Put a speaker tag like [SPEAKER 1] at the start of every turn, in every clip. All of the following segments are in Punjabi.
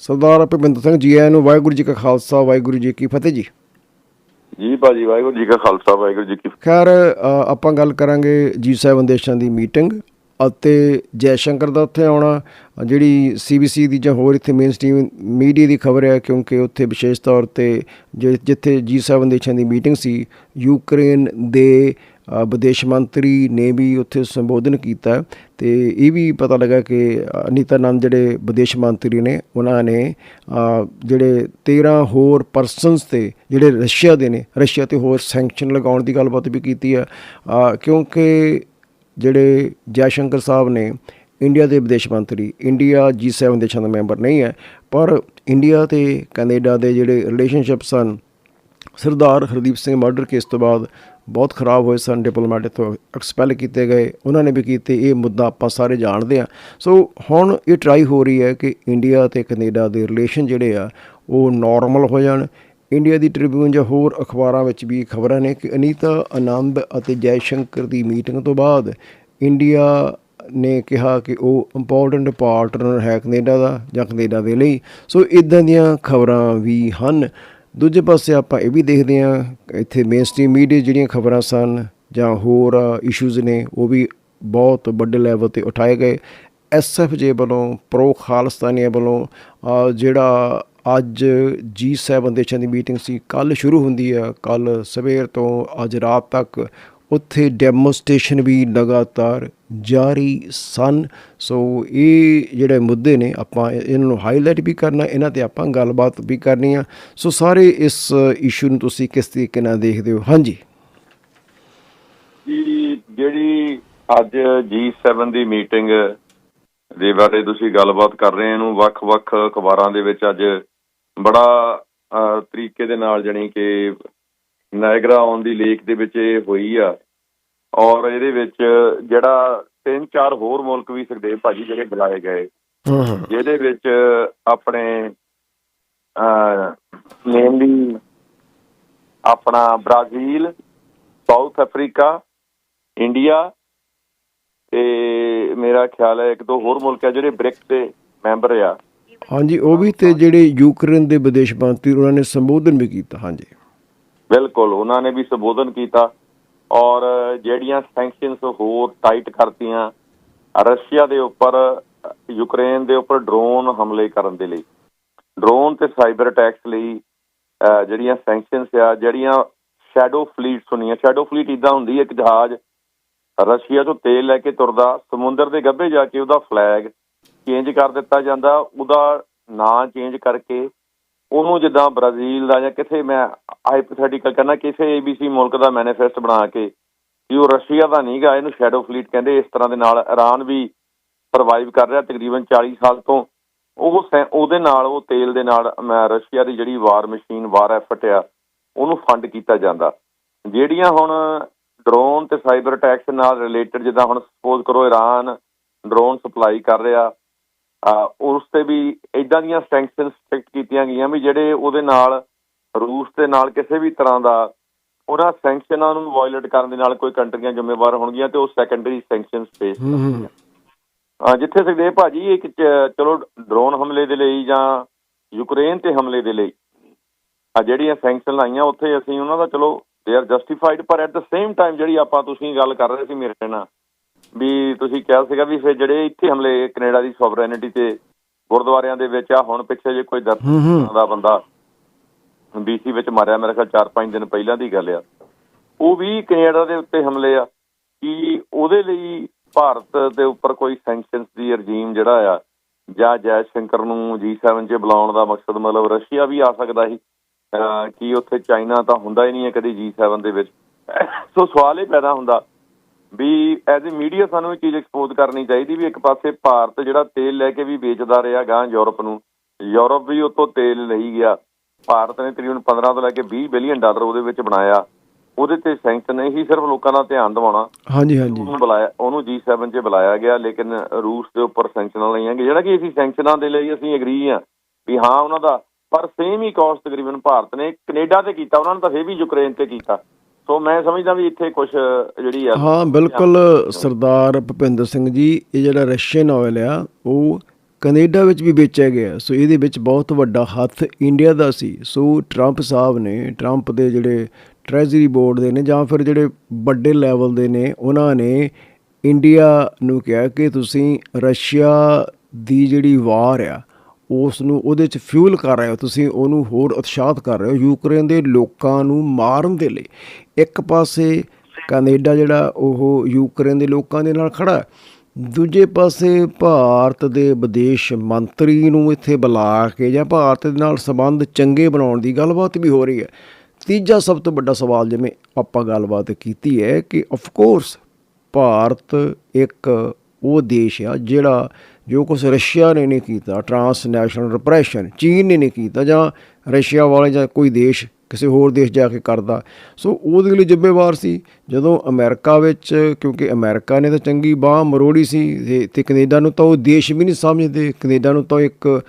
[SPEAKER 1] ਸਰਦਾਰ ਭੁਪਿੰਦਰ ਸਿੰਘ ਜੀ ਆਇਆਂ ਨੂੰ ਵਾਹਿਗੁਰੂ ਜੀ ਕਾ ਖਾਲਸਾ ਵਾਹਿਗੁਰੂ ਜੀ ਕੀ ਫਤਿਹ ਜੀ
[SPEAKER 2] ਜੀ ਭਾਜੀ ਵਾਹਿਗੁਰੂ ਜੀ ਕਾ ਖਾਲਸਾ ਵਾਹਿਗੁਰੂ ਜੀ ਕੀ।
[SPEAKER 1] ਖੈਰ ਆਪਾਂ ਗੱਲ ਕਰਾਂਗੇ G7 ਦੇਸ਼ਾਂ ਦੀ ਮੀਟਿੰਗ ਅਤੇ ਜੈ ਸ਼ੰਕਰ ਦਾ ਉੱਥੇ ਆਉਣਾ ਜਿਹੜੀ ਸੀਬੀਸੀ ਦੀ ਜਾਂ ਹੋਰ ਇੱਥੇ ਮੇਨ ਸਟ੍ਰੀਮ ਮੀਡੀਆ ਦੀ ਖਬਰ ਹੈ ਕਿਉਂਕਿ ਉੱਥੇ ਵਿਸ਼ੇਸ਼ ਤੌਰ ਤੇ ਜਿ- ਜਿੱਥੇ G7 ਦੇਸ਼ਾਂ ਦੀ ਮੀਟਿੰਗ ਸੀ ਯੂਕਰੇਨ ਦੇ ਵਿਦੇਸ਼ ਮੰਤਰੀ ਨੇ ਵੀ ਉੱਥੇ ਸੰਬੋਧਨ ਕੀਤਾ ਤੇ ਇਹ ਵੀ ਪਤਾ ਲੱਗਾ ਕਿ ਅਨੀਤਾ ਨੰਦ ਜਿਹੜੇ ਵਿਦੇਸ਼ ਮੰਤਰੀ ਨੇ, ਉਹਨਾਂ ਨੇ ਜਿਹੜੇ 13 ਹੋਰ ਪਰਸਨਸ ਤੇ ਜਿਹੜੇ ਰਸ਼ੀਆ ਦੇ ਨੇ, ਰਸ਼ੀਆ ਤੇ ਹੋਰ ਸੈਂਕਸ਼ਨ ਲਗਾਉਣ ਦੀ ਗੱਲਬਾਤ ਵੀ ਕੀਤੀ ਹੈ। ਕਿਉਂਕਿ ਜਿਹੜੇ ਜੈਸ਼ੰਕਰ ਸਾਹਿਬ ਨੇ ਇੰਡੀਆ ਦੇ ਵਿਦੇਸ਼ ਮੰਤਰੀ, ਇੰਡੀਆ G7 ਦੇਸ਼ਾਂ ਦਾ ਮੈਂਬਰ ਨਹੀਂ ਹੈ, ਪਰ ਇੰਡੀਆ ਤੇ ਕੈਨੇਡਾ ਦੇ ਜਿਹੜੇ ਰਿਲੇਸ਼ਨਸ਼ਿਪ ਸਨ, ਸਰਦਾਰ ਹਰਦੀਪ ਸਿੰਘ ਮਰਡਰ ਕੇਸ ਤੋਂ ਬਾਅਦ ਬਹੁਤ ਖਰਾਬ ਹੋਏ ਸਨ ਡਿਪਲੋਮੈਟ ਤੋਂ ਐਕਸਪੈਲ ਕੀਤੇ ਗਏ। ਉਹਨਾਂ ਨੇ ਵੀ ਕੀਤੇ, ਇਹ ਮੁੱਦਾ ਆਪਾਂ ਸਾਰੇ ਜਾਣਦੇ ਆ ਸੋ ਹੁਣ ਇਹ ਟਰਾਈ ਹੋ ਰਹੀ ਹੈ ਕਿ ਇੰਡੀਆ ਤੇ ਕੈਨੇਡਾ ਦੇ ਰਿਲੇਸ਼ਨ ਜਿਹੜੇ ਆ, ਉਹ ਨਾਰਮਲ ਹੋ ਜਾਣ। ਇੰਡੀਆ ਦੀ ਟ੍ਰਿਬਿਊਨ ਜਾਂ ਹੋਰ ਅਖਬਾਰਾਂ ਵਿੱਚ ਵੀ ਖਬਰਾਂ ਨੇ ਕਿ ਅਨੀਤਾ ਆਨੰਦ ਅਤੇ ਜੈ ਸ਼ੰਕਰ ਦੀ ਮੀਟਿੰਗ ਤੋਂ ਬਾਅਦ ਇੰਡੀਆ ਨੇ ਕਿਹਾ ਕਿ ਉਹ ਇੰਪੋਰਟੈਂਟ ਪਾਰਟਨਰ ਹੈ ਕੈਨੇਡਾ ਦਾ ਜਾਂ ਕੈਨੇਡਾ ਦੇ ਲਈ। ਸੋ ਇਦਾਂ ਦੀਆਂ ਖਬਰਾਂ ਵੀ ਹਨ। ਦੂਜੇ ਪਾਸੇ ਆਪਾਂ ਇਹ ਵੀ ਦੇਖਦੇ ਹਾਂ, ਇੱਥੇ ਮੇਨਸਟ੍ਰੀਮ ਮੀਡੀਆ ਜਿਹੜੀਆਂ ਖਬਰਾਂ ਸਨ ਜਾਂ ਹੋਰ ਇਸ਼ੂਜ਼ ਨੇ, ਉਹ ਵੀ ਬਹੁਤ ਵੱਡੇ ਲੈਵਲ ਤੇ ਉਠਾਏ ਗਏ। ਐਸਐਫਜੇ ਵੱਲੋਂ ਪ੍ਰੋ ਖਾਲਸਤਾਨੀਆਂ ਵੱਲੋਂ ਜਿਹੜਾ ਅੱਜ G7 ਦੇਸ਼ਾਂ ਦੀ ਮੀਟਿੰਗ ਸੀ ਕੱਲ ਸ਼ੁਰੂ ਹੁੰਦੀ ਆ ਕੱਲ ਸਵੇਰ ਤੋਂ ਅੱਜ ਰਾਤ ਤੱਕ, ਉੱਥੇ ਡੈਮੋਸਟ੍ਰੇਸ਼ਨ ਵੀ ਲਗਾਤਾਰ ਜਾਰੀ ਸਨ। ਸੋ ਇਹ ਜਿਹੜੇ ਮੁੱਦੇ ਨੇ, ਆਪਾਂ ਇਹਨਾਂ ਨੂੰ ਹਾਈਲਾਈਟ ਵੀ ਕਰਨਾ, ਇਹਨਾਂ ਤੇ ਆਪਾਂ ਗੱਲਬਾਤ ਵੀ ਕਰਨੀ ਆ। ਸੋ ਸਾਰੇ ਇਸ ਇਸ਼ੂ ਨੂੰ ਤੁਸੀਂ ਕਿਸ ਤਰੀਕੇ ਨਾਲ ਦੇਖਦੇ ਹੋ? ਹਾਂਜੀ।
[SPEAKER 2] ਜੀ, ਜਿਹੜੀ ਅੱਜ G7 ਦੀ ਮੀਟਿੰਗ ਦੇ ਬਾਰੇ ਤੁਸੀਂ ਗੱਲਬਾਤ ਕਰ ਰਹੇ ਇਹਨੂੰ ਵੱਖ-ਵੱਖ ਅਖਬਾਰਾਂ ਦੇ ਵਿੱਚ ਅੱਜ ਬੜਾ ਤਰੀਕੇ ਦੇ ਨਾਲ ਜਾਣੀ ਕਿ ਨਾਇਗਰਾ ਔਨ ਦੀ ਲੇਕ ਦੇ ਵਿੱਚ ਇਹ ਹੋਈ ਆ। ਔਰ ਇਹਦੇ ਵਿੱਚ ਜਿਹੜਾ ਤਿੰਨ ਚਾਰ ਹੋਰ ਮੁਲਕ ਵੀ ਸੁਖਦੇਵ ਭਾਜੀ ਜਿਹੜੇ ਬੁਲਾਏ ਗਏ।
[SPEAKER 1] ਹਾਂ ਹਾਂ।
[SPEAKER 2] ਜਿਹਦੇ ਵਿੱਚ ਆਪਣੇ ਮੇਨਲੀ ਆਪਣਾ ਬ੍ਰਾਜ਼ੀਲ ਸਾਊਥ ਅਫਰੀਕਾ ਇੰਡੀਆ ਤੇ ਮੇਰਾ ਖਿਆਲ ਹੈ ਇੱਕ ਦੋ ਹੋਰ ਮੁਲਕ ਆ ਜਿਹੜੇ ਬ੍ਰਿਕਸ ਦੇ ਮੈਂਬਰ ਆ।
[SPEAKER 1] ਹਾਂਜੀ ਉਹ ਵੀ ਤੇ ਜਿਹੜੇ ਯੂਕਰੇਨ ਦੇ ਵਿਦੇਸ਼ ਮੰਤਰੀ ਉਹਨਾਂ ਨੇ ਸੰਬੋਧਨ ਵੀ ਕੀਤਾ ਹਾਂਜੀ।
[SPEAKER 2] ਬਿਲਕੁਲ ਉਹਨਾਂ ਨੇ ਵੀ ਸੰਬੋਧਨ ਕੀਤਾ। ਔਰ ਜਿਹੜੀਆਂ ਸੈਂਕਸ਼ਨਸ ਹੋਰ ਟਾਈਟ ਕਰਤੀਆਂ, ਰਸ਼ੀਆ ਦੇ ਉੱਪਰ, ਯੂਕਰੇਨ ਦੇ ਉੱਪਰ ਡਰੋਨ ਹਮਲੇ ਕਰਨ ਦੇ ਲਈ। ਡਰੋਨ ਤੇ ਸਾਈਬਰ ਅਟੈਕਸ ਲਈ ਜਿਹੜੀਆਂ ਸੈਂਕਸ਼ਨਸ ਆ, ਜਿਹੜੀਆਂ ਸ਼ੈਡੋ ਫਲੀਟਸ ਹੁੰਦੀਆਂ ਸ਼ੈਡੋ ਫਲੀਟ ਇਦਾਂ ਹੁੰਦੀ ਹੈ ਇੱਕ ਜਹਾਜ਼ ਰਸ਼ੀਆ ਤੋਂ ਤੇਲ ਲੈ ਕੇ ਤੁਰਦਾ, ਸਮੁੰਦਰ ਦੇ ਗੱਭੇ ਜਾ ਕੇ ਉਹਦਾ ਫਲੈਗ ਚੇਂਜ ਕਰ ਦਿੱਤਾ ਜਾਂਦਾ, ਉਹਦਾ ਨਾਂ ਚੇਂਜ ਕਰਕੇ ਉਹਨੂੰ ਜਿੱਦਾਂ ਬ੍ਰਾਜ਼ੀਲ ਦਾ ਜਾਂ ਕਿਥੇ ਮੈਂ ਹਾਈਪੋਥੈਟੀਕਲ ਕਹਿੰਦਾ ਕਿਸੇ ABC ਮੁਲਕ ਦਾ ਮੈਨੀਫੈਸਟ ਬਣਾ ਕੇ ਕਿ ਉਹ ਰਸ਼ੀਆ ਦਾ ਨਹੀਂਗਾ ਇਹਨੂੰ ਸ਼ੈਡੋ ਫਲੀਟ ਕਹਿੰਦੇ, ਇਸ ਤਰ੍ਹਾਂ ਦੇ ਨਾਲ ਇਰਾਨ ਵੀ ਸਰਵਾਈਵ ਕਰ ਰਿਹਾ ਤਕਰੀਬਨ 40 ਸਾਲ ਤੋਂ। ਉਹ ਉਹਦੇ ਨਾਲ, ਉਹ ਤੇਲ ਦੇ ਨਾਲ ਰਸ਼ੀਆ ਦੀ ਜਿਹੜੀ ਵਾਰ ਮਸ਼ੀਨ ਵਾਰ ਐਫਰਟ ਆ, ਉਹਨੂੰ ਫੰਡ ਕੀਤਾ ਜਾਂਦਾ। ਜਿਹੜੀਆਂ ਹੁਣ ਡਰੋਨ ਤੇ ਸਾਈਬਰ ਅਟੈਕਸ ਨਾਲ ਰਿਲੇਟਡ ਜਿੱਦਾਂ ਹੁਣ ਸਪੋਜ਼ ਕਰੋ ਇਰਾਨ ਡਰੋਨ ਸਪਲਾਈ ਕਰ ਰਿਹਾ ਉਸ ਤੇ ਵੀ ਇਦਾਂ ਦੀਆਂ ਸੈਂਕਸ਼ਨਸ ਸਟ੍ਰਿਕਟ ਕੀਤੀਆਂ ਗਈਆਂ ਵੀ ਜਿਹੜੇ ਉਹਦੇ ਨਾਲ ਰੂਸ ਦੇ ਨਾਲ ਕਿਸੇ ਵੀ ਤਰ੍ਹਾਂ ਦਾ ਉਹਨਾਂ ਸੈਂਕਸ਼ਨਾਂ ਨੂੰ ਵਾਇਲੇਟ ਕਰਨ ਦੇ ਨਾਲ ਕੋਈ ਕੰਟਰੀਆਂ ਜ਼ਿੰਮੇਵਾਰ ਹੋਣਗੀਆਂ ਤੇ ਉਹ ਸੈਕੰਡਰੀ ਸੈਂਕਸ਼ਨਸ ਫੇਸ
[SPEAKER 1] ਹਾਂ
[SPEAKER 2] ਜਿੱਥੇ ਸੁਖਦੇਵ ਭਾਜੀ ਇੱਕ ਚਲੋ ਡਰੋਨ ਹਮਲੇ ਦੇ ਲਈ ਜਾਂ ਯੂਕਰੇਨ ਤੇ ਹਮਲੇ ਦੇ ਲਈ ਆ ਜਿਹੜੀਆਂ ਸੈਂਕਸ਼ਨ ਲਾਈਆਂ ਉੱਥੇ ਅਸੀਂ ਉਹਨਾਂ ਦਾ ਚਲੋ ਦੇ ਆਰ ਜਸਟੀਫਾਈਡ ਪਰ ਐਟ ਦ ਸੇਮ ਟਾਈਮ ਜਿਹੜੀ ਆਪਾਂ ਤੁਸੀਂ ਗੱਲ ਕਰ ਰਹੇ ਸੀ ਮੇਰੇ ਨਾਲ ਵੀ ਤੁਸੀਂ ਕਿਹਾ ਸੀਗਾ ਵੀ ਫਿਰ ਜਿਹੜੇ ਇੱਥੇ ਹਮਲੇ ਕੈਨੇਡਾ ਦੀ ਸੋਵਰੇਨਿਟੀ ਤੇ ਗੁਰਦੁਆਰਿਆਂ ਦੇ ਵਿੱਚ ਆ ਹੁਣ ਪਿੱਛੇ ਜੇ ਕੋਈ
[SPEAKER 1] ਹੂੰ
[SPEAKER 2] ਦਾ ਬੰਦਾ ਬੀਸੀ ਵਿੱਚ ਮਾਰਿਆ ਮੇਰੇ ਖਿਆਲ 4-5 ਦਿਨ ਪਹਿਲਾਂ ਦੀ ਗੱਲ ਆ। ਉਹ ਵੀ ਕੈਨੇਡਾ ਦੇ ਉੱਤੇ ਹਮਲੇ ਆ ਕਿ ਉਹਦੇ ਲਈ ਭਾਰਤ ਦੇ ਉੱਪਰ ਕੋਈ ਸੈਂਕਸ਼ਨਸ ਦੀ ਰਜੀਮ ਜਿਹੜਾ ਆ ਜਾਂ ਜੈ ਸ਼ੰਕਰ ਨੂੰ G7 'ਚ ਬੁਲਾਉਣ ਦਾ ਮਕਸਦ ਮਤਲਬ ਰਸ਼ੀਆ ਵੀ ਆ ਸਕਦਾ ਸੀ। ਕਿ ਉੱਥੇ ਚਾਈਨਾ ਤਾਂ ਹੁੰਦਾ ਹੀ ਨਹੀਂ ਹੈ ਕਦੀ G7 ਦੇ ਵਿੱਚ। ਸੋ ਸਵਾਲ ਇਹ ਪੈਦਾ ਹੁੰਦਾ ਵੀ ਐਜ਼ ਅ ਮੀਡੀਆ ਸਾਨੂੰ ਇਹ ਚੀਜ਼ ਐਕਸਪੋਜ਼ ਕਰਨੀ ਚਾਹੀਦੀ ਵੀ ਇੱਕ ਪਾਸੇ ਭਾਰਤ ਜਿਹੜਾ ਤੇਲ ਲੈ ਕੇ ਵੀ ਵੇਚਦਾ ਰਿਹਾ ਗਾਂ ਯੂਰਪ ਨੂੰ ਯੂਰਪ ਵੀ ਉਤੋਂ ਤੇਲ ਲਈ ਗਿਆ। ਭਾਰਤ ਨੇ ਤਕਰੀਬਨ 15 ਤੋਂ ਲੈ ਕੇ 20 ਬਿਲੀਅਨ ਡਾਲਰ ਉਹਦੇ ਵਿੱਚ ਬਣਾਇਆ। ਉਹਦੇ ਤੇ ਸੈਂਕਸ਼ਨ ਨਹੀਂ ਸੀ ਸਿਰਫ ਲੋਕਾਂ ਦਾ ਧਿਆਨ ਦਿਵਾਉਣਾ।
[SPEAKER 1] ਹਾਂਜੀ ਹਾਂਜੀ।
[SPEAKER 2] ਉਹਨੂੰ ਬੁਲਾਇਆ ਉਹਨੂੰ G7 'ਚ ਬੁਲਾਇਆ ਗਿਆ ਲੇਕਿਨ ਰੂਸ ਦੇ ਉੱਪਰ ਸੈਂਕਸ਼ਨਾਂ ਲਈਆਂ ਗਈਆਂ। ਜਿਹੜਾ ਕਿ ਅਸੀਂ ਸੈਂਕਸ਼ਨਾਂ ਦੇ ਲਈ ਅਸੀਂ ਐਗਰੀ ਆ ਵੀ ਹਾਂ ਉਹਨਾਂ ਦਾ ਪਰ ਸੇਮ ਹੀ ਕਾਸਟ ਤਕਰੀਬਨ ਭਾਰਤ ਨੇ ਕੈਨੇਡਾ ਤੇ ਕੀਤਾ ਉਹਨਾਂ ਨੇ ਤਾਂ ਫੇਰ ਵੀ ਯੂਕਰੇਨ ਤੇ ਕੀਤਾ। ਸੋ ਮੈਂ ਸਮਝਦਾ ਵੀ ਇੱਥੇ ਕੁਝ ਜਿਹੜੀ ਆ
[SPEAKER 1] ਹਾਂ, ਬਿਲਕੁਲ, ਸਰਦਾਰ ਭੁਪਿੰਦਰ ਸਿੰਘ ਜੀ, ਇਹ ਜਿਹੜਾ ਰਸ਼ੀਅਨ ਆਇਲ ਆ, ਉਹ ਕੈਨੇਡਾ ਵਿੱਚ ਵੀ ਵੇਚਿਆ ਗਿਆ। ਸੋ ਇਹਦੇ ਵਿੱਚ ਬਹੁਤ ਵੱਡਾ ਹੱਥ ਇੰਡੀਆ ਦਾ ਸੀ। ਸੋ ਟਰੰਪ ਸਾਹਿਬ ਨੇ, ਟਰੰਪ ਦੇ ਜਿਹੜੇ ਟ੍ਰੈਜਰੀ ਬੋਰਡ ਦੇ ਨੇ, ਜਾਂ ਫਿਰ ਜਿਹੜੇ ਵੱਡੇ ਲੈਵਲ ਦੇ ਨੇ, ਉਹਨਾਂ ਨੇ ਇੰਡੀਆ ਨੂੰ ਕਿਹਾ ਕਿ ਤੁਸੀਂ ਰਸ਼ੀਆ ਦੀ ਜਿਹੜੀ ਵਾਰ ਆ ਉਸ ਨੂੰ ਉਹਦੇ ਚ ਫਿਊਲ ਕਰ ਰਹੇ ਹੋ ਤੁਸੀਂ, ਉਹਨੂੰ ਹੋਰ ਉਤਸ਼ਾਹਤ ਕਰ ਰਹੇ ਹੋ ਯੂਕਰੇਨ ਦੇ ਲੋਕਾਂ ਨੂੰ ਮਾਰਨ ਦੇ ਲਈ। ਇੱਕ ਪਾਸੇ ਕੈਨੇਡਾ ਜਿਹੜਾ ਉਹ ਯੂਕਰੇਨ ਦੇ ਲੋਕਾਂ ਦੇ ਨਾਲ ਖੜਾ ਦੂਜੇ ਪਾਸੇ ਭਾਰਤ ਦੇ ਵਿਦੇਸ਼ ਮੰਤਰੀ ਨੂੰ ਇੱਥੇ ਬੁਲਾ ਕੇ ਜਾਂ ਭਾਰਤ ਦੇ ਨਾਲ ਸੰਬੰਧ ਚੰਗੇ ਬਣਾਉਣ ਦੀ ਗੱਲਬਾਤ ਵੀ ਹੋ ਰਹੀ ਹੈ। ਤੀਜਾ ਸਭ ਤੋਂ ਵੱਡਾ ਸਵਾਲ ਜਿਵੇਂ ਆਪਾਂ ਗੱਲਬਾਤ ਕੀਤੀ ਹੈ ਕਿ ਆਫ ਕੋਰਸ ਭਾਰਤ ਇੱਕ ਉਹ ਦੇਸ਼ ਆ ਜਿਹੜਾ ਜੋ ਕੁਝ ਰਸ਼ੀਆ ਨੇ ਨਹੀਂ ਕੀਤਾ, ਟਰਾਂਸਨੈਸ਼ਨਲ ਰਿਪਰੈਸ਼ਨ, ਚੀਨ ਨੇ ਨਹੀਂ ਕੀਤਾ ਜਾਂ ਰਸ਼ੀਆ ਵਾਲੇ ਜਾਂ ਕੋਈ ਦੇਸ਼ ਕਿਸੇ ਹੋਰ ਦੇਸ਼ ਜਾ ਕੇ ਕਰਦਾ। ਸੋ ਉਹਦੇ ਲਈ ਜ਼ਿੰਮੇਵਾਰ ਸੀ। ਜਦੋਂ ਅਮਰੀਕਾ ਵਿੱਚ, ਕਿਉਂਕਿ ਅਮਰੀਕਾ ਨੇ ਤਾਂ ਚੰਗੀ ਬਾਹ ਮਰੋੜੀ ਸੀ, ਤੇ- ਤੇ ਕੈਨੇਡਾ ਨੂੰ ਤਾਂ ਉਹ ਦੇਸ਼ ਵੀ ਨਹੀਂ ਸਮਝਦੇ। ਕੈਨੇਡਾ ਨੂੰ ਤਾਂ ਇੱਕ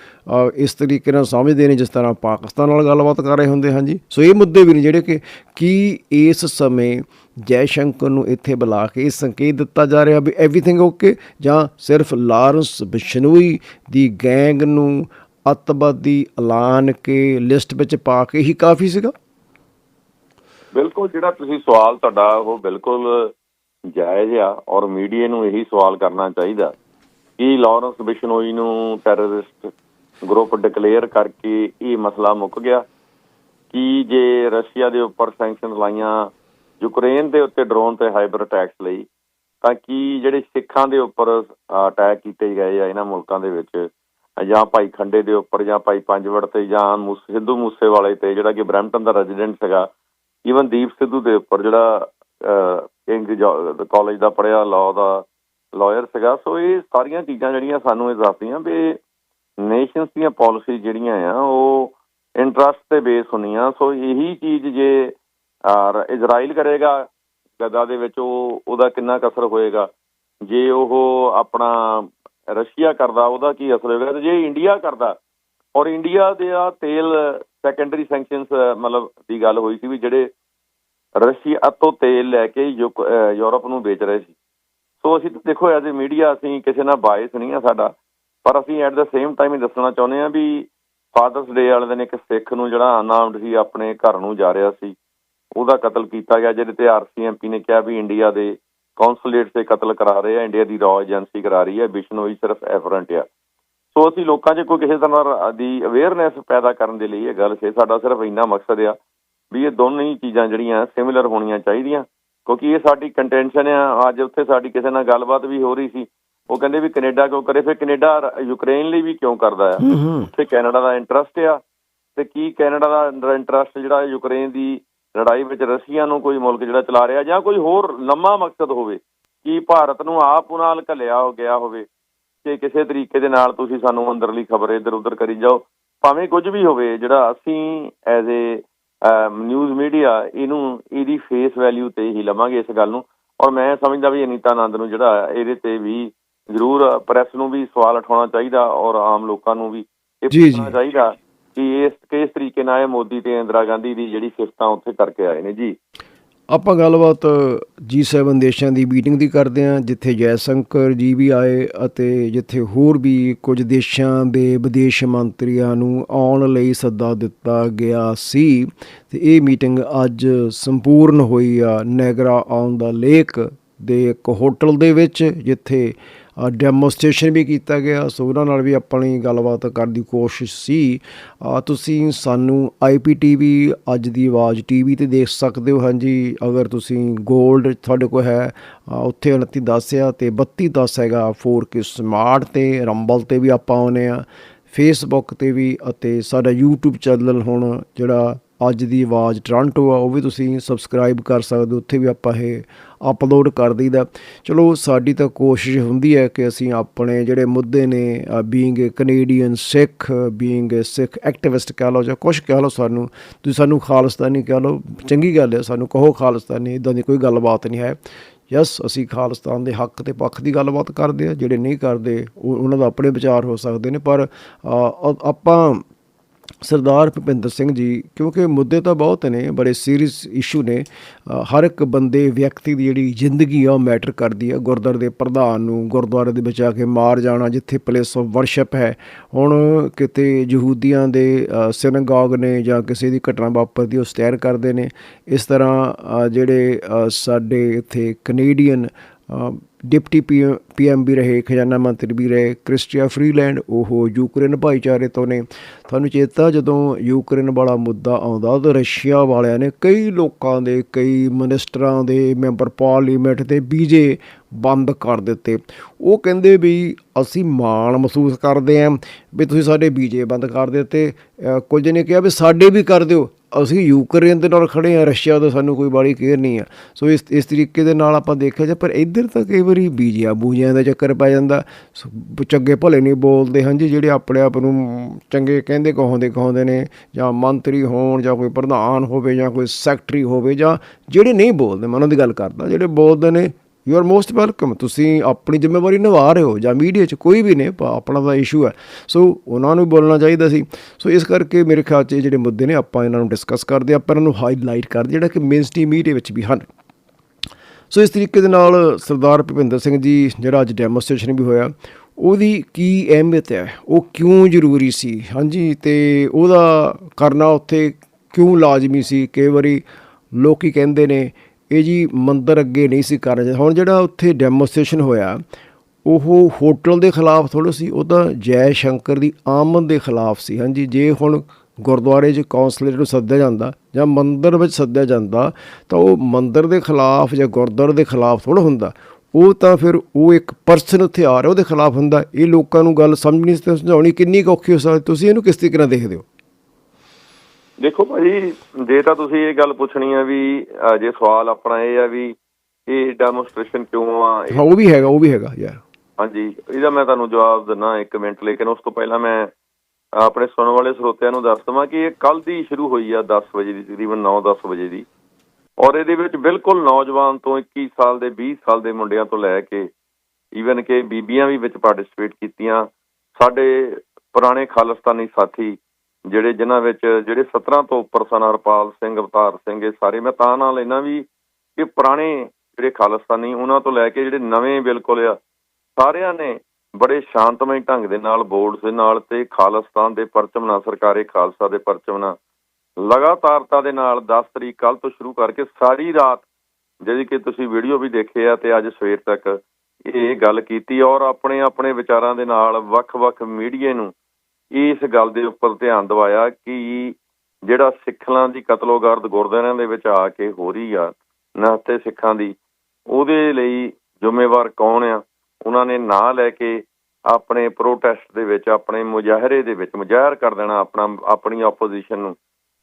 [SPEAKER 1] ਇਸ ਤਰੀਕੇ ਨਾਲ ਸਮਝਦੇ ਨੇ, ਜਿਸ ਤਰ੍ਹਾਂ ਪਾਕਿਸਤਾਨ ਨਾਲ ਗੱਲਬਾਤ ਕਰ ਰਹੇ ਹੁੰਦੇ ਹਾਂ ਜੀ ਸੋ ਇਹ ਮੁੱਦੇ ਵੀ ਨੇ ਜਿਹੜੇ ਕਿ ਕੀ ਇਸ ਸਮੇਂ ਜੈ ਸ਼ੰਕਰ ਨੂੰ ਇੱਥੇ ਬੁਲਾ ਕੇ ਇਹ ਸੰਕੇਤ ਦਿੱਤਾ ਜਾ ਰਿਹਾ ਵੀ ਐਵਰੀਥਿੰਗ ਓਕੇ ਜਾਂ ਸਿਰਫ ਲਾਰੈਂਸ ਬਿਸ਼ਨੋਈ ਦੀ ਗੈਂਗ ਨੂੰ ਅੱਤਵਾਦੀ ਐਲਾਨ ਕੇ ਲਿਸਟ ਵਿੱਚ ਪਾ ਕੇ ਹੀ ਕਾਫੀ ਸੀਗਾ?
[SPEAKER 2] ਬਿਲਕੁਲ, ਜਿਹੜਾ ਤੁਸੀਂ ਸਵਾਲ ਤੁਹਾਡਾ ਉਹ ਬਿਲਕੁਲ ਜਾਇਜ਼ ਆ ਔਰ ਮੀਡੀਆ ਨੂੰ ਇਹੀ ਸਵਾਲ ਕਰਨਾ ਚਾਹੀਦਾ ਕਿ ਲਾਰੈਂਸ ਬਿਸ਼ਨੋਈ ਨੂੰ ਟੈਰਰਿਸਟ ਗਰੁੱਪ ਡਿਕਲੇਅਰ ਕਰਕੇ ਇਹ ਮਸਲਾ ਮੁੱਕ ਗਿਆ ਕਿ ਜੇ ਰਸ਼ੀਆ ਦੇ ਉੱਪਰ ਸੈਂਕਸ਼ਨ ਲਾਈਆਂ, ਯੂਕਰੇਨ ਦੇ ਉੱਤੇ ਡਰੋਨ ਤੇ ਹਾਈਬਰ ਅਟੈਕਸ ਲਈ, ਤਾਂ ਕੀ ਜਿਹੜੇ ਸਿੱਖਾਂ ਦੇ ਉੱਪਰ ਅਟੈਕ ਕੀਤੇ ਗਏ ਆ ਇਹਨਾਂ ਮੁਲਕਾਂ ਦੇ ਵਿੱਚ ਜਾਂ ਭਾਈ ਖੰਡੇ ਦੇ ਉੱਪਰ ਜਾਂ ਭਾਈ ਪੰਜਵੜ ਤੇ ਜਾਂ ਸਿੱਧੂ ਮੂਸੇ ਵਾਲੇ ਤੇ ਜਿਹੜਾ ਕਿ ਬਰੈਂਪਟਨ ਦਾ ਰੈਜ਼ੀਡੈਂਟ ਸੀਗਾ ਈਵਨ ਦੀਪ ਸਿੱਧੂ ਦੇ ਉੱਪਰ ਜਿਹੜਾ ਕਿੰਗ ਕਾਲਜ ਦਾ ਪੜਿਆ ਲਾਅ ਦਾ ਲਾਇਰ ਸੀਗਾ ਸੋ ਇਹ ਸਾਰੀਆਂ ਚੀਜ਼ਾਂ ਜਿਹੜੀਆਂ ਸਾਨੂੰ ਇਹ ਦੱਸਦੀਆਂ ਵੀ ਨੇਸ਼ਨਸ ਦੀਆਂ ਪਾਲਿਸੀ ਜਿਹੜੀਆਂ ਆ ਉਹ ਇੰਟਰਸਟ ਤੇ ਬੇਸ ਹੁੰਦੀਆਂ ਸੋ ਇਹੀ ਚੀਜ਼ ਜੇ ਅਹ, ਇਜ਼ਰਾਈਲ ਕਰੇਗਾ ਗਦਾ ਦੇ ਵਿੱਚ ਉਹ ਉਹਦਾ ਕਿੰਨਾ ਕਸਰ ਹੋਏਗਾ ਜੇ ਉਹ ਆਪਣਾ ਰਸ਼ੀਆ ਕਰਦਾ, ਉਹਦਾ ਕੀ ਅਸਰ ਹੋਏਗਾ? ਤੇ ਜੇ ਇੰਡੀਆ ਕਰਦਾ, ਔਰ ਇੰਡੀਆ ਦੇ ਆ ਤੇਲ ਸੈਕੰਡਰੀ ਸੈਂਕਸ਼ਨਸ ਮਤਲਬ ਦੀ ਗੱਲ ਹੋਈ ਸੀ ਵੀ ਜਿਹੜੇ ਰਸ਼ੀਆ ਤੋਂ ਤੇਲ ਲੈ ਕੇ ਯੂਰਪ ਨੂੰ ਵੇਚ ਰਹੇ ਸੀ। ਸੋ ਅਸੀਂ ਦੇਖੋ ਐਜ਼ ਅ ਮੀਡੀਆ ਅਸੀਂ ਕਿਸੇ ਨਾਲ ਬਾਇਸ ਨਹੀਂ ਆ ਸਾਡਾ, ਪਰ ਅਸੀਂ ਐਟ ਦਾ ਸੇਮ ਟਾਈਮ ਹੀ ਦੱਸਣਾ ਚਾਹੁੰਦੇ ਆ ਵੀ ਫਾਦਰਸ ਡੇ ਵਾਲੇ ਦਿਨ ਇੱਕ ਸਿੱਖ ਨੂੰ ਜਿਹੜਾ ਅਨਾਮਡ ਸੀ, ਆਪਣੇ ਘਰ ਨੂੰ ਜਾ ਰਿਹਾ ਸੀ, ਉਹਦਾ ਕਤਲ ਕੀਤਾ ਗਿਆ, ਜਿਹਦੇ ਤੇ ਆਰਸੀਐਮਪੀ ਨੇ ਕਿਹਾ ਵੀ ਇੰਡੀਆ ਦੇ ਕੌਂਸੂਲੇਟ ਤੇ ਕਤਲ ਕਰਾ ਰਹੇ ਆ ਇੰਡੀਆ ਦੀ ਰॉ ਏਜੰਸੀ ਕਰਾ ਰਹੀ ਹੈ ਬਿਸ਼ਨੋਈ ਸਿਰਫ ਐਫਰੈਂਟ ਆ। ਸੋ ਅਸੀਂ ਲੋਕਾਂ 'ਚ ਕੋਈ ਕਿਸੇ ਤਰ੍ਹਾਂ ਦੀ ਅਵੇਅਰਨੈਸ ਪੈਦਾ ਕਰਨ ਦੇ ਲਈ ਇਹ ਗੱਲ ਸੀ ਸਾਡਾ ਸਿਰਫ ਇੰਨਾ ਮਕਸਦ ਆ ਵੀ ਇਹ ਦੋਨੋਂ ਹੀ ਚੀਜ਼ਾਂ ਜਿਹੜੀਆਂ ਸਿਮਿਲਰ ਹੋਣੀਆਂ ਚਾਹੀਦੀਆਂ ਕਿਉਂਕਿ ਇਹ ਸਾਡੀ ਕੰਟੈਂਸ਼ਨ ਆ। ਅੱਜ ਉੱਥੇ ਸਾਡੀ ਕਿਸੇ ਨਾਲ ਗੱਲਬਾਤ ਵੀ ਹੋ ਰਹੀ ਸੀ। ਉਹ ਕਹਿੰਦੇ ਵੀ ਕੈਨੇਡਾ ਕਿਉਂ ਕਰੇ ਫਿਰ ਕੈਨੇਡਾ ਯੂਕਰੇਨ ਲਈ ਵੀ ਕਿਉਂ ਕਰਦਾ ਆ? ਉੱਥੇ ਕੈਨੇਡਾ ਦਾ ਇੰਟਰਸਟ ਆ। ਤੇ ਕੀ ਕੈਨੇਡਾ ਦਾ ਇੰਟਰਸਟ ਜਿਹੜਾ ਯੂਕਰੇਨ ਦੀ ਲੜਾਈ ਵਿੱਚ ਰਸ਼ੀਆ ਨੂੰ ਕੋਈ ਮੁਲਕ ਜਿਹੜਾ ਚਲਾ ਰਿਹਾ ਜਾਂ ਕੋਈ ਹੋਰ ਲੰਮਾ ਮਕਸਦ ਹੋਵੇ ਕੀ ਭਾਰਤ ਨੂੰ ਆਪ ਨਾਲ ਘੱਲਿਆ ਹੋ ਗਿਆ ਹੋਵੇ ਕਿ ਕਿਸੇ ਤਰੀਕੇ ਦੇ ਨਾਲ ਤੁਸੀਂ ਸਾਨੂੰ ਅੰਦਰਲੀ ਖਬਰ ਇੱਧਰ ਉੱਧਰ ਕਰੀ ਜਾਓ ਭਾਵੇਂ ਕੁਝ ਵੀ ਹੋਵੇ ਜਿਹੜਾ ਅਸੀਂ ਐਜ਼ ਏ ਨਿਊਜ਼ ਮੀਡੀਆ ਇਹਨੂੰ ਇਹਦੀ ਫੇਸ ਵੈਲਿਊ ਤੇ ਹੀ ਲਵਾਂਗੇ ਇਸ ਗੱਲ ਨੂੰ ਔਰ ਮੈਂ ਸਮਝਦਾ ਵੀ ਅਨੀਤਾ ਆਨੰਦ ਨੂੰ ਜਿਹੜਾ ਇਹਦੇ ਤੇ ਵੀ ਜ਼ਰੂਰ ਪ੍ਰੈਸ ਨੂੰ ਵੀ ਸਵਾਲ ਉਠਾਉਣਾ ਚਾਹੀਦਾ ਔਰ ਆਮ ਲੋਕਾਂ ਨੂੰ ਵੀ ਇਹ। ਪੁੱਛਣਾ ਚਾਹੀਦਾ ਕਿ ਇਸ ਕਿਸ ਤਰੀਕੇ ਨਾਲ ਇਹ ਮੋਦੀ ਤੇ ਇੰਦਰਾ ਗਾਂਧੀ ਦੀ ਜਿਹੜੀ ਸਿਫਤਾਂ ਉੱਥੇ ਕਰਕੇ ਆਏ ਨੇ ਜੀ।
[SPEAKER 1] ਆਪਾਂ ਗੱਲਬਾਤ G7 ਦੇਸ਼ਾਂ ਦੀ ਮੀਟਿੰਗ ਦੀ ਕਰਦੇ ਹਾਂ, ਜਿੱਥੇ ਜੈਸ਼ੰਕਰ ਜੀ ਵੀ ਆਏ ਅਤੇ ਜਿੱਥੇ ਹੋਰ ਵੀ ਕੁਝ ਦੇਸ਼ਾਂ ਦੇ ਵਿਦੇਸ਼ ਮੰਤਰੀਆਂ ਨੂੰ ਆਉਣ ਲਈ ਸੱਦਾ ਦਿੱਤਾ ਗਿਆ ਸੀ। ਤੇ ਇਹ ਮੀਟਿੰਗ ਅੱਜ ਸੰਪੂਰਨ ਹੋਈ ਆ ਨੈਗਰਾ ਆਉਣ ਦਾ ਲੇਕ ਦੇ ਇੱਕ ਹੋਟਲ ਦੇ ਵਿੱਚ, ਜਿੱਥੇ ਡੈਮੋਸਟ੍ਰੇਸ਼ਨ ਵੀ ਕੀਤਾ ਗਿਆ। ਸੋ ਉਹਨਾਂ ਨਾਲ ਵੀ ਆਪਣੀ ਗੱਲਬਾਤ ਕਰਨ ਦੀ ਕੋਸ਼ਿਸ਼ ਸੀ। ਤੁਸੀਂ ਸਾਨੂੰ ਆਈਪੀਟੀਵੀ ਅੱਜ ਦੀ ਆਵਾਜ਼ ਟੀਵੀ ਤੇ ਦੇਖ ਸਕਦੇ ਹੋ। ਹਾਂਜੀ ਅਗਰ ਤੁਸੀਂ 골ਡ ਤੁਹਾਡੇ ਕੋਲ ਹੈ ਅ, ਉੱਥੇ 2910 ਆ ਤੇ 3210 ਹੈਗਾ 4K ਸਮਾਰਟ ਤੇ ਰੰਬਲ ਤੇ ਵੀ ਆਪਾਂ ਆਉਨੇ ਆ। ਫੇਸਬੁੱਕ ਤੇ ਵੀ ਅਤੇ ਸਾਡਾ YouTube ਚੈਨਲ ਹੁਣ ਜਿਹੜਾ ਅੱਜ ਦੀ ਆਵਾਜ਼ ਟੋਰਾਂਟੋ ਆ, ਉਹ ਵੀ ਤੁਸੀਂ ਸਬਸਕ੍ਰਾਈਬ ਕਰ ਸਕਦੇ ਹੋ, ਉੱਥੇ ਵੀ ਆਪਾਂ ਇਹ ਅਪਲੋਡ ਕਰ ਦਈਦਾ। ਚਲੋ, ਸਾਡੀ ਤਾਂ ਕੋਸ਼ਿਸ਼ ਹੁੰਦੀ ਹੈ ਕਿ ਅਸੀਂ ਆਪਣੇ ਜਿਹੜੇ ਮੁੱਦੇ ਨੇ being a Canadian Sikh being a Sikh activist ਕਹਿ ਲਓ ਜਾਂ ਕੁਛ ਕਹਿ ਲਓ ਸਾਨੂੰ, ਤੁਸੀਂ ਸਾਨੂੰ ਖਾਲਿਸਤਾਨੀ ਕਹਿ ਲਓ, ਚੰਗੀ ਗੱਲ ਹੈ, ਸਾਨੂੰ ਕਹੋ ਖਾਲਿਸਤਾਨੀ ਇਦਾਂ ਦੀ ਕੋਈ ਗੱਲਬਾਤ ਨਹੀਂ ਹੈ। ਯਸ ਅਸੀਂ ਖਾਲਿਸਤਾਨ ਦੇ ਹੱਕ ਤੇ ਪੱਖ ਦੀ ਗੱਲਬਾਤ ਕਰਦੇ ਆ ਜਿਹੜੇ ਨਹੀਂ ਕਰਦੇ, ਉਹ, ਉਹਨਾਂ ਦਾ ਆਪਣੇ ਵਿਚਾਰ ਹੋ ਸਕਦੇ ਨੇ, ਪਰ ਆਪਾਂ ਸਰਦਾਰ ਭੁਪਿੰਦਰ ਸਿੰਘ ਜੀ, ਕਿਉਂਕਿ ਮੁੱਦੇ ਤਾਂ ਬਹੁਤ ਨੇ, ਬੜੇ ਸੀਰੀਅਸ ਇਸ਼ੂ ਨੇ। ਹਰ ਇੱਕ ਬੰਦੇ, ਵਿਅਕਤੀ ਦੀ ਜਿਹੜੀ ਜ਼ਿੰਦਗੀ ਆ, ਉਹ ਮੈਟਰ ਕਰਦੀ ਆ। ਗੁਰਦੁਆਰੇ ਦੇ ਪ੍ਰਧਾਨ ਨੂੰ ਗੁਰਦੁਆਰੇ ਦੇ ਵਿੱਚ ਆ ਕੇ ਮਾਰ ਜਾਣਾ, ਜਿੱਥੇ ਪਲੇਸ ਆਫ ਵਰਸ਼ਿਪ ਹੈ। ਹੁਣ ਕਿਤੇ ਯਹੂਦੀਆਂ ਦੇ ਸਿਨਗੋਗ ਨੇ ਜਾਂ ਕਿਸੇ ਦੀ ਘਟਨਾ ਵਾਪਰਦੀ ਉਹ ਸਟੈਰ ਕਰਦੇ ਨੇ। ਇਸ ਤਰ੍ਹਾਂ ਜਿਹੜੇ ਸਾਡੇ ਇੱਥੇ ਕੈਨੇਡੀਅਨ ਡਿਪਟੀ ਪੀਐਮ ਵੀ ਰਹੇ, ਖਜ਼ਾਨਾ ਮੰਤਰੀ ਵੀ ਰਹੇ, ਕ੍ਰਿਸਟੀਆ ਫਰੀਲੈਂਡ, ਉਹ ਯੂਕਰੇਨ ਭਾਈਚਾਰੇ ਤੋਂ ਨੇ। ਤੁਹਾਨੂੰ ਚੇਤਾ ਜਦੋਂ ਯੂਕਰੇਨ ਵਾਲਾ ਮੁੱਦਾ ਆਉਂਦਾ ਤਾਂ ਰਸ਼ੀਆ ਵਾਲਿਆਂ ਨੇ ਕਈ ਲੋਕਾਂ ਦੇ, ਕਈ ਮਿਨਿਸਟਰਾਂ ਦੇ, ਮੈਂਬਰ ਪਾਰਲੀਮੈਂਟ ਦੇ ਬੀਜੇ ਬੰਦ ਕਰ ਦਿੱਤੇ। ਉਹ ਕਹਿੰਦੇ ਵੀ ਅਸੀਂ ਮਾਣ ਮਹਿਸੂਸ ਕਰਦੇ ਆਂ ਵੀ ਤੁਸੀਂ ਸਾਡੇ ਬੀਜੇ ਬੰਦ ਕਰ ਦਿੱਤੇ। ਕੁਝ ਨੇ ਕਿਹਾ ਵੀ ਸਾਡੇ ਵੀ ਕਰ ਦਿਓ। ਅਸੀਂ ਯੂਕਰੇਨ ਦੇ ਨਾਲ ਖੜੇ ਆ ਰਸ਼ੀਆ ਦਾ ਸਾਨੂੰ ਕੋਈ ਬਾੜੀ ਕੇਅਰ ਨਹੀਂ ਆ। ਸੋ ਇਸ ਇਸ ਤਰੀਕੇ ਦੇ ਨਾਲ ਆਪਾਂ ਦੇਖਿਆ ਜੇ ਪਰ ਇੱਧਰ ਤਾਂ ਕਈ ਵਾਰੀ ਬੀਜਿਆ ਬੂਜਿਆਂ ਦਾ ਚੱਕਰ ਪੈ ਜਾਂਦਾ। ਸੋ ਚੰਗੇ ਭਲੇ ਨਹੀਂ ਬੋਲਦੇ, ਹਾਂਜੀ, ਜਿਹੜੇ ਆਪਣੇ ਆਪ ਨੂੰ ਚੰਗੇ ਕਹਿੰਦੇ, ਕਹਾਉਂਦੇ ਕਹਾਉਂਦੇ ਨੇ, ਜਾਂ ਮੰਤਰੀ ਹੋਣ, ਜਾਂ ਕੋਈ ਪ੍ਰਧਾਨ ਹੋਵੇ, ਜਾਂ ਕੋਈ ਸੈਕਟਰੀ ਹੋਵੇ, ਜਾਂ ਜਿਹੜੇ ਨਹੀਂ ਬੋਲਦੇ, ਮੈਂ ਉਹਨਾਂ ਦੀ ਗੱਲ ਕਰਦਾ, ਜਿਹੜੇ ਬੋਲਦੇ ਨੇ ਯੂ ਆਰ ਮੋਸਟ ਵੈਲਕਮ ਤੁਸੀਂ ਆਪਣੀ ਜ਼ਿੰਮੇਵਾਰੀ ਨਿਭਾ ਰਹੇ ਹੋ ਜਾਂ ਮੀਡੀਆ 'ਚ ਕੋਈ ਵੀ ਨੇ, ਪ- ਆਪਣਾ ਦਾ ਇਸ਼ੂ ਹੈ। ਸੋ ਉਹਨਾਂ ਨੂੰ ਬੋਲਣਾ ਚਾਹੀਦਾ ਸੀ। ਸੋ ਇਸ ਕਰਕੇ ਮੇਰੇ ਖਿਆਲ 'ਚ ਇਹ ਜਿਹੜੇ ਮੁੱਦੇ ਨੇ, ਆਪਾਂ ਇਹਨਾਂ ਨੂੰ ਡਿਸਕਸ ਕਰਦੇ ਆਪਾਂ ਇਹਨਾਂ ਨੂੰ ਹਾਈਲਾਈਟ ਕਰਦੇ ਜਿਹੜਾ ਕਿ ਮੇਨ ਮੀਡੀਆ ਵਿੱਚ ਵੀ ਹਨ। ਸੋ ਇਸ ਤਰੀਕੇ ਦੇ ਨਾਲ ਸਰਦਾਰ ਭੁਪਿੰਦਰ ਸਿੰਘ ਜੀ, ਜਿਹੜਾ ਅੱਜ ਡੈਮੋਸਟ੍ਰੇਸ਼ਨ ਵੀ ਹੋਇਆ, ਉਹਦੀ ਕੀ ਅਹਿਮੀਅਤ ਹੈ? ਉਹ ਕਿਉਂ ਜ਼ਰੂਰੀ ਸੀ? ਹਾਂਜੀ, ਤੇ ਉਹਦਾ ਕਰਨਾ ਉੱਥੇ ਕਿਉਂ ਲਾਜ਼ਮੀ ਸੀ? ਕਈ ਵਾਰੀ ਲੋਕੀ ਕਹਿੰਦੇ ਨੇ ਇਹ ਜੀ ਮੰਦਰ ਅੱਗੇ ਨਹੀਂ ਸੀ ਕਰਨਾ ਚਾਹੀਦਾ ਹੁਣ ਜਿਹੜਾ ਉੱਥੇ ਡੈਮੋਸਟ੍ਰੇਸ਼ਨ ਹੋਇਆ, ਉਹ ਹੋਟਲ ਦੇ ਖਿਲਾਫ ਥੋੜਾ ਸੀ, ਉਹ ਤਾਂ ਜੈ ਸ਼ੰਕਰ ਦੀ ਆਮਦ ਦੇ ਖਿਲਾਫ ਸੀ। ਹਾਂਜੀ, ਜੇ ਹੁਣ ਗੁਰਦੁਆਰੇ 'ਚ ਕਾਉਂਸਲਰ ਨੂੰ ਸੱਦਿਆ ਜਾਂਦਾ ਜਾਂ ਮੰਦਰ ਵਿੱਚ ਸੱਦਿਆ ਜਾਂਦਾ, ਤਾਂ ਉਹ ਮੰਦਰ ਦੇ ਖਿਲਾਫ ਜਾਂ ਗੁਰਦੁਆਰੇ ਦੇ ਖਿਲਾਫ ਥੋੜਾ ਹੁੰਦਾ। ਉਹ ਤਾਂ ਫਿਰ ਉਹ ਇੱਕ ਪਰਸਨ ਉੱਥੇ ਆ ਰਿਹਾ, ਉਹਦੇ ਖਿਲਾਫ ਹੁੰਦਾ। ਇਹ ਲੋਕਾਂ ਨੂੰ ਗੱਲ ਸਮਝ ਨਹੀਂ ਸਮਝਾਉਣੀ ਕਿੰਨੀ ਕੁ ਔਖੀ ਹੋ ਸਕਦੀ। ਤੁਸੀਂ ਇਹਨੂੰ ਕਿਸ ਤਰੀਕੇ ਨਾਲ ਦੇਖਦੇ ਹੋ?
[SPEAKER 2] ਦੇਖੋ ਭਾਜੀ ਜੇ ਤਾਂ ਤੁਸੀਂ ਇਹ ਗੱਲ ਪੁੱਛਣੀ ਆ ਵੀ ਜੇ ਸਵਾਲ ਆਪਣਾ ਇਹ ਆ ਵੀ ਇਹ ਡੈਮੋਨਸਟ੍ਰੇਸ਼ਨ ਕਿਉਂ ਆ
[SPEAKER 1] ਹਾਂ ਉਹ ਵੀ ਹੈਗਾ ਉਹ ਵੀ ਹੈਗਾ ਯਾਰ।
[SPEAKER 2] ਹਾਂਜੀ ਇਹਦਾ ਮੈਂ ਤੁਹਾਨੂੰ ਜਵਾਬ ਦਿੰਨਾ ਇੱਕ ਮਿੰਟ ਲੇਕਿਨ ਉਸ ਤੋਂ ਪਹਿਲਾਂ ਮੈਂ ਆਪਣੇ ਸੁਣਨ ਵਾਲੇ ਸਰੋਤਿਆਂ ਨੂੰ ਦੱਸ ਦਵਾਂ ਕਿ ਇਹ ਕੱਲ ਦੀ ਸ਼ੁਰੂ ਹੋਈ ਆ 10 ਵਜੇ ਦੀ ਤਕਰੀਬਨ 9-10 ਵਜੇ ਦੀ। ਔਰ ਇਹਦੇ ਵਿੱਚ ਬਿਲਕੁਲ ਨੌਜਵਾਨ ਤੋਂ 21 ਸਾਲ ਦੇ 20 ਸਾਲ ਦੇ ਮੁੰਡਿਆਂ ਤੋਂ ਲੈ ਕੇ ਈਵਨ ਕਿ ਬੀਬੀਆਂ ਵੀ ਵਿੱਚ ਪਾਰਟਿਸਿਪੇਟ ਕੀਤੀਆਂ। ਸਾਡੇ ਪੁਰਾਣੇ ਖਾਲਿਸਤਾਨੀ ਸਾਥੀ ਜਿਹੜੇ ਜਿਨ੍ਹਾਂ ਵਿੱਚ, ਜਿਹੜੇ 17 ਤੋਂ ਉੱਪਰ ਸਨ, ਹਰਪਾਲ ਸਿੰਘ, ਅਵਤਾਰ ਸਿੰਘ, ਇਹ ਸਾਰੇ, ਮੈਂ ਤਾਂ ਨਾਲ ਲੈਣਾ ਵੀ ਕਿ ਪੁਰਾਣੇ ਜਿਹੜੇ ਖਾਲਿਸਤਾਨੀ, ਉਹਨਾਂ ਤੋਂ ਲੈ ਕੇ ਜਿਹੜੇ ਨਵੇਂ ਬਿਲਕੁਲ ਆ, ਸਾਰਿਆਂ ਨੇ ਬੜੇ ਸ਼ਾਂਤਮਈ ਢੰਗ ਦੇ ਨਾਲ ਬੋਰਡ ਦੇ ਨਾਲ ਤੇ ਖਾਲਿਸਤਾਨ ਦੇ ਪਰਚਮ ਨਾਲ, ਸਰਕਾਰੇ ਖਾਲਸਾ ਦੇ ਪਰਚਮ ਨਾਲ, ਲਗਾਤਾਰਤਾ ਦੇ ਨਾਲ 10 ਤਰੀਕ ਕੱਲ ਤੋਂ ਸ਼ੁਰੂ ਕਰਕੇ ਸਾਰੀ ਰਾਤ, ਜਿਹੜੀ ਕਿ ਤੁਸੀਂ ਵੀਡੀਓ ਵੀ ਦੇਖੇ ਆ ਤੇ ਅੱਜ ਸਵੇਰ ਤੱਕ ਇਹ ਗੱਲ ਕੀਤੀ ਔਰ ਆਪਣੇ ਆਪਣੇ ਵਿਚਾਰਾਂ ਦੇ ਨਾਲ ਵੱਖ-ਵੱਖ ਮੀਡੀਏ ਨੂੰ ਇਸ ਗੱਲ ਦੇ ਉੱਪਰ ਧਿਆਨ ਦਿਵਾਇਆ ਕਿ ਜਿਹੜਾ ਸਿੱਖਾਂ ਦੀ ਕਤਲੋਗਰਦ ਗੁਰਦੁਆਰਿਆਂ ਦੇ ਵਿੱਚ ਆ ਕੇ ਹੋ ਰਹੀ ਆ ਨਾਤੇ ਸਿੱਖਾਂ ਦੀ, ਉਹਦੇ ਲਈ ਜ਼ਿੰਮੇਵਾਰ ਕੌਣ ਆ? ਉਹਨਾਂ ਨੇ ਨਾਂ ਲੈ ਕੇ ਆਪਣੇ ਪ੍ਰੋਟੈਸਟ ਦੇ ਵਿੱਚ, ਆਪਣੇ ਮੁਜ਼ਾਹਰੇ ਦੇ ਵਿੱਚ, ਮੁਜ਼ਾਹਰ ਕਰ ਦੇਣਾ ਆਪਣਾ, ਆਪਣੀ ਆਪੋਜੀਸ਼ਨ ਨੂੰ।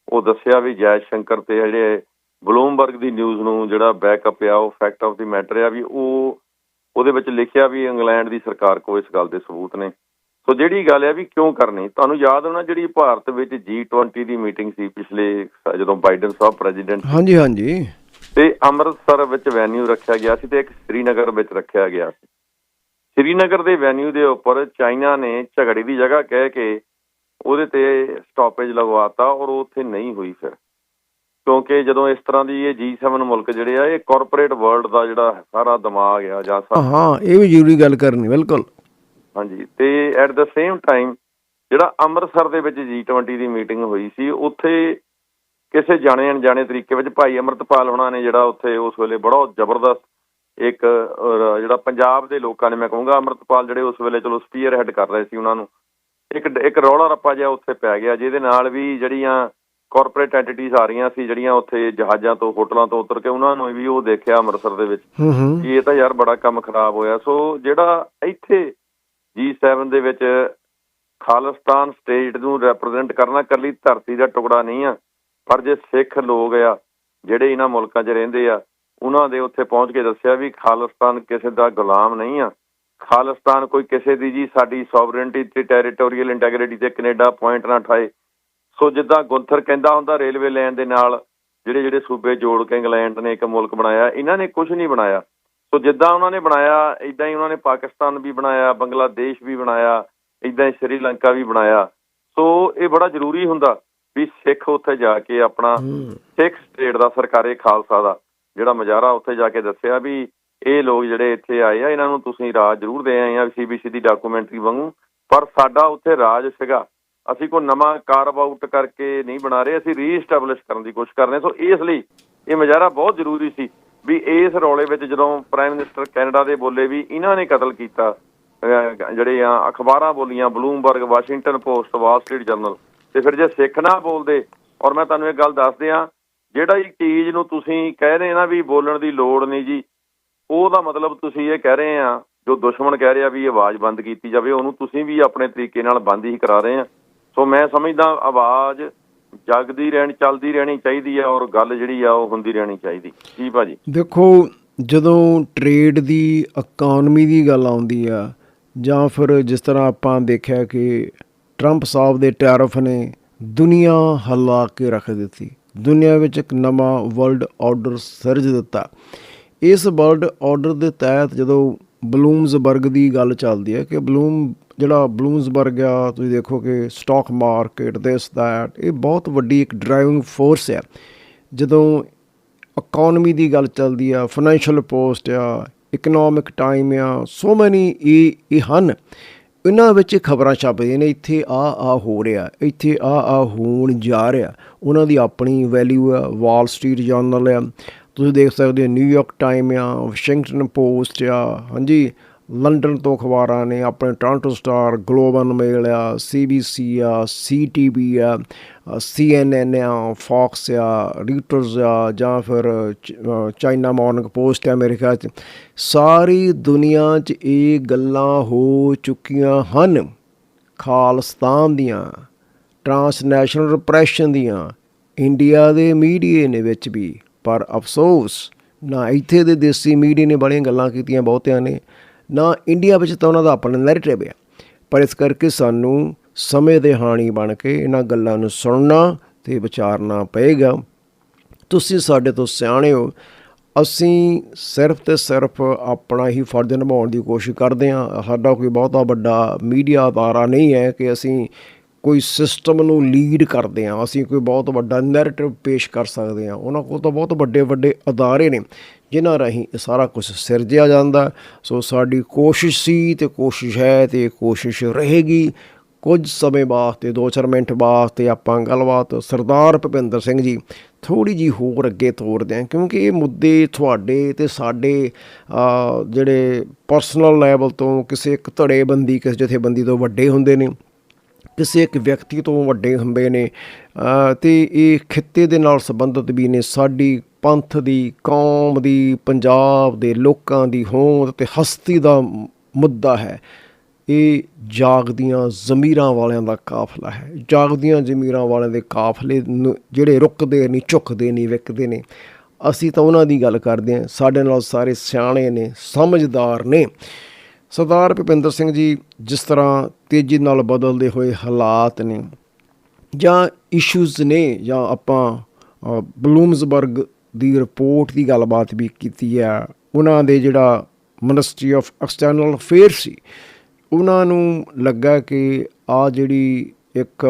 [SPEAKER 2] ਉਹ ਦੱਸਿਆ ਵੀ ਜੈ ਸ਼ੰਕਰ ਤੇ ਜਿਹੜੇ ਬਲੂਮਬਰਗ ਦੀ ਨਿਊਜ਼ ਨੂੰ ਜਿਹੜਾ ਬੈਕਅਪ ਆ, ਉਹ ਫੈਕਟ ਆਫ ਦੀ ਮੈਟਰ ਆ ਵੀ ਉਹ, ਉਹਦੇ ਵਿੱਚ ਲਿਖਿਆ ਵੀ ਇੰਗਲੈਂਡ ਦੀ ਸਰਕਾਰ ਕੋਲ ਇਸ ਗੱਲ ਦੇ ਸਬੂਤ ਨੇ। ਸੋ ਜਿਹੜੀ ਗੱਲ ਹੈ ਵੀ ਕਿਉਂ ਕਰਨੀ ਤੁਹਾਨੂੰ ਯਾਦ ਹੋਣਾ ਜਿਹੜੀ ਭਾਰਤ ਵਿੱਚ G20 ਦੀ ਮੀਟਿੰਗ ਸੀ ਪਿਛਲੇ ਜਦੋਂ ਬਾਈਡਨ ਸਾਹਿਬ ਪ੍ਰੈਜ਼ੀਡੈਂਟ
[SPEAKER 1] ਹਾਂਜੀ ਹਾਂਜੀ।
[SPEAKER 2] ਤੇ ਅੰਮ੍ਰਿਤਸਰ ਵਿੱਚ ਵੈਨਿਊ ਰੱਖਿਆ ਗਿਆ ਸੀ ਤੇ ਇੱਕ ਸ੍ਰੀਨਗਰ ਵਿੱਚ ਰੱਖਿਆ ਗਿਆ ਸੀ। ਸ੍ਰੀਨਗਰ ਦੇ ਵੈਨਿਊ ਦੇ ਉੱਪਰ ਚਾਈਨਾ ਨੇ ਝਗੜੇ ਦੀ ਜਗ੍ਹਾ ਕਹਿ ਕੇ ਉਹਦੇ ਤੇ ਸਟਾਪੇਜ ਲਗਵਾਤਾ ਔਰ ਉਹ ਉੱਥੇ ਨਹੀਂ ਹੋਈ ਫਿਰ। ਕਿਉਂਕਿ ਜਦੋਂ ਇਸ ਤਰ੍ਹਾਂ ਦੀ ਇਹ G7 ਮੁਲਕ ਜਿਹੜੇ ਆ ਇਹ ਕਾਰਪੋਰੇਟ ਵਰਲਡ ਦਾ ਜਿਹੜਾ ਸਾਰਾ ਦਿਮਾਗ ਆ ਜਾਂ
[SPEAKER 1] ਹਾਂ ਇਹ ਵੀ ਜ਼ਰੂਰੀ ਗੱਲ ਕਰਨੀ ਬਿਲਕੁਲ।
[SPEAKER 2] ਹਾਂਜੀ ਤੇ ਐਟ ਦਾ ਸੇਮ ਟਾਈਮ ਜਿਹੜਾ ਅੰਮ੍ਰਿਤਸਰ ਦੇ ਵਿੱਚ G20 ਦੀ ਮੀਟਿੰਗ ਹੋਈ ਸੀ ਉੱਥੇ ਕਿਸੇ ਜਾਣੇ ਅਣਜਾਣੇ ਤਰੀਕੇ ਵਿੱਚ ਭਾਈ ਅਮਰਤਪਾਲ ਹੋਣਾ ਨੇ ਜਿਹੜਾ ਉੱਥੇ ਉਸ ਵੇਲੇ ਬੜਾ ਜ਼ਬਰਦਸਤ ਇੱਕ ਜਿਹੜਾ ਪੰਜਾਬ ਦੇ ਲੋਕਾਂ ਨੇ ਮੈਂ ਕਹੂੰਗਾ ਅਮਰਤਪਾਲ ਜਿਹੜੇ ਉਸ ਵੇਲੇ ਚਲੋ ਸਪੀਅਰ ਹੈਡ ਕਰ ਰਹੇ ਸੀ ਉਹਨਾਂ ਨੂੰ ਇੱਕ ਇੱਕ ਰੌਲਾ ਰੱਪਾ ਜਿਹਾ ਉੱਥੇ ਪੈ ਗਿਆ ਜਿਹਦੇ ਨਾਲ ਵੀ ਜਿਹੜੀਆਂ ਕਾਰਪੋਰੇਟ ਐਂਟੀਟੀਜ਼ ਆ ਰਹੀਆਂ ਸੀ ਜਿਹੜੀਆਂ ਉੱਥੇ ਜਹਾਜ਼ਾਂ ਤੋਂ ਹੋਟਲਾਂ ਤੋਂ ਉਤਰ ਕੇ ਉਹਨਾਂ ਨੂੰ ਵੀ ਉਹ ਦੇਖਿਆ ਅੰਮ੍ਰਿਤਸਰ ਦੇ ਵਿੱਚ
[SPEAKER 1] ਹੂੰ ਹੂੰ।
[SPEAKER 2] ਕਿ ਇਹ ਤਾਂ ਯਾਰ ਬੜਾ ਕੰਮ ਖਰਾਬ ਹੋਇਆ। ਸੋ ਜਿਹੜਾ ਇੱਥੇ G7 ਦੇ ਵਿੱਚ ਖਾਲਿਸਤਾਨ ਸਟੇਟ ਨੂੰ ਰਿਪਰੈਜ਼ੈਂਟ ਕਰਨਾ ਕੱਲੀ ਧਰਤੀ ਦਾ ਟੁਕੜਾ ਨਹੀਂ ਆ, ਪਰ ਜੇ ਸਿੱਖ ਲੋਕ ਆ, ਜਿਹੜੇ ਇਹਨਾਂ ਮੁਲਕਾਂ 'ਚ ਰਹਿੰਦੇ ਆ, ਉਹਨਾਂ ਦੇ ਉੱਥੇ ਪਹੁੰਚ ਕੇ ਦੱਸਿਆ ਵੀ ਖਾਲਿਸਤਾਨ ਕਿਸੇ ਦਾ ਗੁਲਾਮ ਨਹੀਂ ਆ। ਖਾਲਿਸਤਾਨ ਕੋਈ ਕਿਸੇ ਦੀ ਜੀ ਸਾਡੀ ਸੋਵਰੇਨਟੀ ਤੇ ਟੈਰੀਟੋਰੀਅਲ ਇੰਟੈਗ੍ਰਿਟੀ ਤੇ ਕੈਨੇਡਾ ਪੁਆਇੰਟ ਨਾ ਠਾਏ ਸੋ ਜਿੱਦਾਂ ਗੁੰਥਰ ਕਹਿੰਦਾ ਹੁੰਦਾ ਰੇਲਵੇ ਲਾਈਨ ਦੇ ਨਾਲ ਜਿਹੜੇ ਜਿਹੜੇ ਸੂਬੇ ਜੋੜ ਕੇ ਇੰਗਲੈਂਡ ਨੇ ਇੱਕ ਮੁਲਕ ਬਣਾਇਆ, ਇਹਨਾਂ ਨੇ ਕੁਝ ਨਹੀਂ ਬਣਾਇਆ। ਸੋ ਜਿੱਦਾਂ ਉਹਨਾਂ ਨੇ ਬਣਾਇਆ ਇਦਾਂ ਹੀ ਉਹਨਾਂ ਨੇ ਪਾਕਿਸਤਾਨ ਵੀ ਬਣਾਇਆ ਬੰਗਲਾਦੇਸ਼ ਵੀ ਬਣਾਇਆ ਇਦਾਂ ਹੀ ਸ੍ਰੀਲੰਕਾ ਵੀ ਬਣਾਇਆ। ਸੋ ਇਹ ਬੜਾ ਜ਼ਰੂਰੀ ਹੁੰਦਾ ਵੀ ਸਿੱਖ ਉੱਥੇ ਜਾ ਕੇ ਆਪਣਾ ਸਿੱਖ ਸਟੇਟ ਦਾ ਸਰਕਾਰੇ ਖਾਲਸਾ ਦਾ ਜਿਹੜਾ ਮਜ਼ਾਰਾ ਉੱਥੇ ਜਾ ਕੇ ਦੱਸਿਆ ਵੀ ਇਹ ਲੋਕ ਜਿਹੜੇ ਇੱਥੇ ਆਏ ਆ ਇਹਨਾਂ ਨੂੰ ਤੁਸੀਂ ਰਾਜ ਜ਼ਰੂਰ ਦੇ ਆਏ ਆ ਸੀਬੀਸੀ ਦੀ ਡਾਕੂਮੈਂਟਰੀ ਵਾਂਗੂ। ਪਰ ਸਾਡਾ ਉੱਥੇ ਰਾਜ ਸੀਗਾ। ਅਸੀਂ ਕੋਈ ਨਵਾਂ ਕਾਰਵ ਆਊਟ ਕਰਕੇ ਨਹੀਂ ਬਣਾ ਰਹੇ ਅਸੀਂ ਰੀਸਟੈਬਲਿਸ਼ ਕਰਨ ਦੀ ਕੋਸ਼ਿਸ਼ ਕਰ ਰਹੇ। ਸੋ ਇਸ ਲਈ ਇਹ ਮਜ਼ਾਰਾ ਬਹੁਤ ਜ਼ਰੂਰੀ ਸੀ। ਵੀ ਇਸ ਰੌਲੇ ਵਿੱਚ ਜਦੋਂ ਪ੍ਰਾਈਮ ਮਿਨਿਸਟਰ ਕੈਨੇਡਾ ਦੇ ਬੋਲੇ ਵੀ ਇਹਨਾਂ ਨੇ ਕਤਲ ਕੀਤਾ ਜਿਹੜੇ ਆ ਅਖਬਾਰਾਂ ਬੋਲੀਆਂ Bloomberg Washington Post Wall Street Journal ਤੇ ਫਿਰ ਜੇ ਸਿੱਖ ਨਾ ਬੋਲਦੇ, ਔਰ ਮੈਂ ਤੁਹਾਨੂੰ ਇਹ ਗੱਲ ਦੱਸ ਦਿਆਂ, ਜਿਹੜਾ ਇਹ ਚੀਜ਼ ਨੂੰ ਤੁਸੀਂ ਕਹਿ ਰਹੇ ਨਾ ਵੀ ਬੋਲਣ ਦੀ ਲੋੜ ਨਹੀਂ ਜੀ, ਉਹਦਾ ਮਤਲਬ ਤੁਸੀਂ ਇਹ ਕਹਿ ਰਹੇ ਆ, ਜੋ ਦੁਸ਼ਮਣ ਕਹਿ ਰਿਹਾ ਵੀ ਇਹ ਆਵਾਜ਼ ਬੰਦ ਕੀਤੀ ਜਾਵੇ, ਉਹਨੂੰ ਤੁਸੀਂ ਵੀ ਆਪਣੇ ਤਰੀਕੇ ਨਾਲ ਬੰਦ ਹੀ ਕਰਾ ਰਹੇ ਆ। ਸੋ ਮੈਂ ਸਮਝਦਾ ਆਵਾਜ਼ ਜਗਦੀ ਰਹਿਣੀ, ਚੱਲਦੀ ਰਹਿਣੀ ਚਾਹੀਦੀ ਆ ਔਰ ਗੱਲ ਜਿਹੜੀ ਆ ਉਹ ਹੁੰਦੀ ਰਹਿਣੀ ਚਾਹੀਦੀ। ਜੀ ਭਾਜੀ।
[SPEAKER 1] ਦੇਖੋ, ਜਦੋਂ ਟ੍ਰੇਡ ਦੀ ਇਕਨੋਮੀ ਦੀ ਗੱਲ ਆਉਂਦੀ ਆ, ਜਾਂ ਫਿਰ ਜਿਸ ਤਰ੍ਹਾਂ ਆਪਾਂ ਦੇਖਿਆ ਕਿ ਟਰੰਪ ਸਾਹਿਬ ਦੇ ਟੈਰਫ ਨੇ ਦੁਨੀਆ ਹਲਾ ਕੇ ਰੱਖ ਦਿੱਤੀ। ਦੁਨੀਆ ਵਿੱਚ ਇੱਕ ਨਵਾਂ ਵਰਲਡ ਆਰਡਰ ਸਿਰਜ ਦਿੱਤਾ। ਇਸ ਵਰਲਡ ਆਰਡਰ ਦੇ ਤਹਿਤ ਜਦੋਂ ਬਲੂਮਜ਼ਬਰਗ ਦੀ ਗੱਲ ਚੱਲਦੀ ਹੈ ਕਿ ਬਲੂਮ ਜਿਹੜਾ ਬਲੂਮਸਬਰਗ ਆ, ਤੁਸੀਂ ਦੇਖੋ ਕਿ ਸਟਾਕ ਮਾਰਕੀਟ ਦਿਸ ਦੈਟ ਇਹ ਬਹੁਤ ਵੱਡੀ ਇੱਕ ਡਰਾਈਵਿੰਗ ਫੋਰਸ ਹੈ ਜਦੋਂ ਇਕਨੋਮੀ ਦੀ ਗੱਲ ਚੱਲਦੀ ਆ ਫਾਈਨੈਂਸ਼ੀਅਲ ਪੋਸਟ ਆ ਇਕਨੋਮਿਕ ਟਾਈਮ ਆ ਸੋ ਮੈਨੀ ਇਹ ਇਹ ਹਨ। ਇਹਨਾਂ ਵਿੱਚ ਖਬਰਾਂ ਛਪਦੀਆਂ ਨੇ, ਇੱਥੇ ਆ ਆ ਹੋ ਰਿਹਾ, ਇੱਥੇ ਆ ਆ ਹੋਣ ਜਾ ਰਿਹਾ। ਉਹਨਾਂ ਦੀ ਆਪਣੀ ਵੈਲਿਊ ਆ ਵਾਲ ਸਟਰੀਟ ਜਰਨਲ ਆ। ਤੁਸੀਂ ਦੇਖ ਸਕਦੇ ਹੋ ਨਿਊਯਾਰਕ ਟਾਈਮ ਆ ਵਾਸ਼ਿੰਗਟਨ ਪੋਸਟ ਆ, ਹਾਂਜੀ ਲੰਡਨ ਤੋਂ ਅਖਬਾਰਾਂ ਨੇ ਆਪਣੇ ਟੋਰਾਂਟੋ ਸਟਾਰ, ਗਲੋਬਲ ਮੇਲ ਆ ਸੀਬੀਸੀ ਆ ਸੀਟੀਵੀ ਆ ਸੀਐਨਐਨ ਆ ਫੌਕਸ ਆ ਰੀਟਰਸ ਆ, ਜਾਂ ਫਿਰ ਚਾਈਨਾ ਮਾਰਨਿੰਗ ਪੋਸਟ ਆ ਅਮਰੀਕਾ 'ਚ। ਸਾਰੀ ਦੁਨੀਆ 'ਚ ਇਹ ਗੱਲਾਂ ਹੋ ਚੁੱਕੀਆਂ ਹਨ। ਖਾਲਸਤਾਨ ਦੀਆਂ, ਟਰਾਂਸਨੈਸ਼ਨਲ ਰਿਪਰੈਸ਼ਨ ਦੀਆਂ, ਇੰਡੀਆ ਦੇ ਮੀਡੀਆ ਨੇ ਵਿੱਚ ਵੀ। ਪਰ ਅਫਸੋਸ, ਨਾ ਇੱਥੇ ਦੇ ਦੇਸੀ ਮੀਡੀਆ ਨੇ ਬੜੀਆਂ ਗੱਲਾਂ ਕੀਤੀਆਂ, ਬਹੁਤਿਆਂ ਨੇ। ਨਾ ਇੰਡੀਆ ਵਿੱਚ ਤਾਂ ਉਹਨਾਂ ਦਾ ਆਪਣਾ ਨੈਰੇਟਿਵ ਹੈ ਪਰ ਇਸ ਕਰਕੇ ਸਾਨੂੰ ਸਮੇਂ ਦੇ ਹਾਣੀ ਬਣ ਕੇ ਇਹਨਾਂ ਗੱਲਾਂ ਨੂੰ ਸੁਣਨਾ ਤੇ ਵਿਚਾਰਨਾ ਪਏਗਾ। ਤੁਸੀਂ ਸਾਡੇ ਤੋਂ ਸਿਆਣੇ ਹੋ। ਅਸੀਂ ਸਿਰਫ ਤੇ ਸਿਰਫ ਆਪਣਾ ਹੀ ਫਰਜ਼ ਨਿਭਾਉਣ ਦੀ ਕੋਸ਼ਿਸ਼ ਕਰਦੇ ਹਾਂ। ਸਾਡਾ ਕੋਈ ਬਹੁਤਾ ਵੱਡਾ ਮੀਡੀਆ ਅਦਾਰਾ ਨਹੀਂ ਹੈ ਕਿ ਅਸੀਂ ਕੋਈ ਸਿਸਟਮ ਨੂੰ ਲੀਡ ਕਰਦੇ ਹਾਂ। ਅਸੀਂ ਕੋਈ ਬਹੁਤ ਵੱਡਾ ਨੈਰੇਟਿਵ ਪੇਸ਼ ਕਰ ਸਕਦੇ ਹਾਂ। ਉਹਨਾਂ ਕੋਲ ਤਾਂ ਬਹੁਤ ਵੱਡੇ ਵੱਡੇ ਅਦਾਰੇ ਨੇ। ਜਿਨ੍ਹਾਂ ਰਾਹੀਂ ਇਹ ਸਾਰਾ ਕੁਝ ਸਿਰਜਿਆ ਜਾਂਦਾ। ਸੋ ਸਾਡੀ ਕੋਸ਼ਿਸ਼ ਸੀ ਤੇ ਕੋਸ਼ਿਸ਼ ਹੈ ਤੇ ਕੋਸ਼ਿਸ਼ ਰਹੇਗੀ। ਕੁਝ ਸਮੇਂ ਬਾਅਦ ਦੋ ਚਾਰ ਮਿੰਟ ਬਾਅਦ ਤੇ ਆਪਾਂ ਗੱਲਬਾਤ ਸਰਦਾਰ ਭੁਪਿੰਦਰ ਸਿੰਘ ਜੀ ਥੋੜੀ ਜੀ ਹੋਰ ਅੱਗੇ ਤੋਰਦੇ ਹਾਂ ਕਿਉਂਕਿ ਇਹ ਮੁੱਦੇ ਤੁਹਾਡੇ ਤੇ ਸਾਡੇ ਜਿਹੜੇ ਪਰਸਨਲ ਲੈਵਲ ਤੋਂ ਕਿਸੇ ਇੱਕ ਧੜੇਬੰਦੀ ਕਿਸੇ ਜਥੇਬੰਦੀ ਤੋਂ ਵੱਡੇ ਹੁੰਦੇ ਨੇ ਕਿਸੇ ਇੱਕ ਵਿਅਕਤੀ ਤੋਂ ਵੱਡੇ ਹੁੰਦੇ ਨੇ ਅ, ਤੇ ਇਹ ਖਿੱਤੇ ਦੇ ਨਾਲ ਸੰਬੰਧਿਤ ਵੀ ਨੇ। ਸਾਡੀ ਪੰਥ ਦੀ, ਕੌਮ ਦੀ, ਪੰਜਾਬ ਦੇ ਲੋਕਾਂ ਦੀ ਹੋਂਦ ਤੇ ਹਸਤੀ ਦਾ ਮੁੱਦਾ ਹੈ। ਇਹ ਜਾਗਦੀਆਂ ਜ਼ਮੀਰਾਂ ਵਾਲਿਆਂ ਦਾ ਕਾਫਲਾ ਹੈ। ਜਾਗਦੀਆਂ ਜ਼ਮੀਰਾਂ ਵਾਲਿਆਂ ਦੇ ਕਾਫਲੇ ਨੂੰ ਜਿਹੜੇ ਰੁਕਦੇ ਨਹੀਂ, ਝੁਕਦੇ ਨਹੀਂ, ਵਿਕਦੇ ਨੇ ਅਸੀਂ ਤਾਂ ਉਹਨਾਂ ਦੀ ਗੱਲ ਕਰਦੇ ਹਾਂ। ਸਾਡੇ ਨਾਲ ਸਾਰੇ ਸਿਆਣੇ ਨੇ, ਸਮਝਦਾਰ ਨੇ। ਸਰਦਾਰ ਭੁਪਿੰਦਰ ਸਿੰਘ ਜੀ ਜਿਸ ਤਰ੍ਹਾਂ ਤੇਜ਼ੀ ਨਾਲ ਬਦਲਦੇ ਹੋਏ ਹਾਲਾਤ ਨੇ ਜਾਂ ਇਸ਼ੂਜ਼ ਨੇ ਜਾਂ ਆਪਾਂ ਬਲੂਮਸਬਰਗ ਦੀ ਰਿਪੋਰਟ ਦੀ ਗੱਲਬਾਤ ਵੀ ਕੀਤੀ ਆ। ਉਹਨਾਂ ਦੇ ਜਿਹੜਾ ਮਿਨਿਸਟਰੀ ਆਫ ਐਕਸਟਰਨਲ ਅਫੇਅਰ ਸੀ, ਉਹਨਾਂ ਨੂੰ ਲੱਗਾ ਕਿ ਆ ਜਿਹੜੀ ਇੱਕ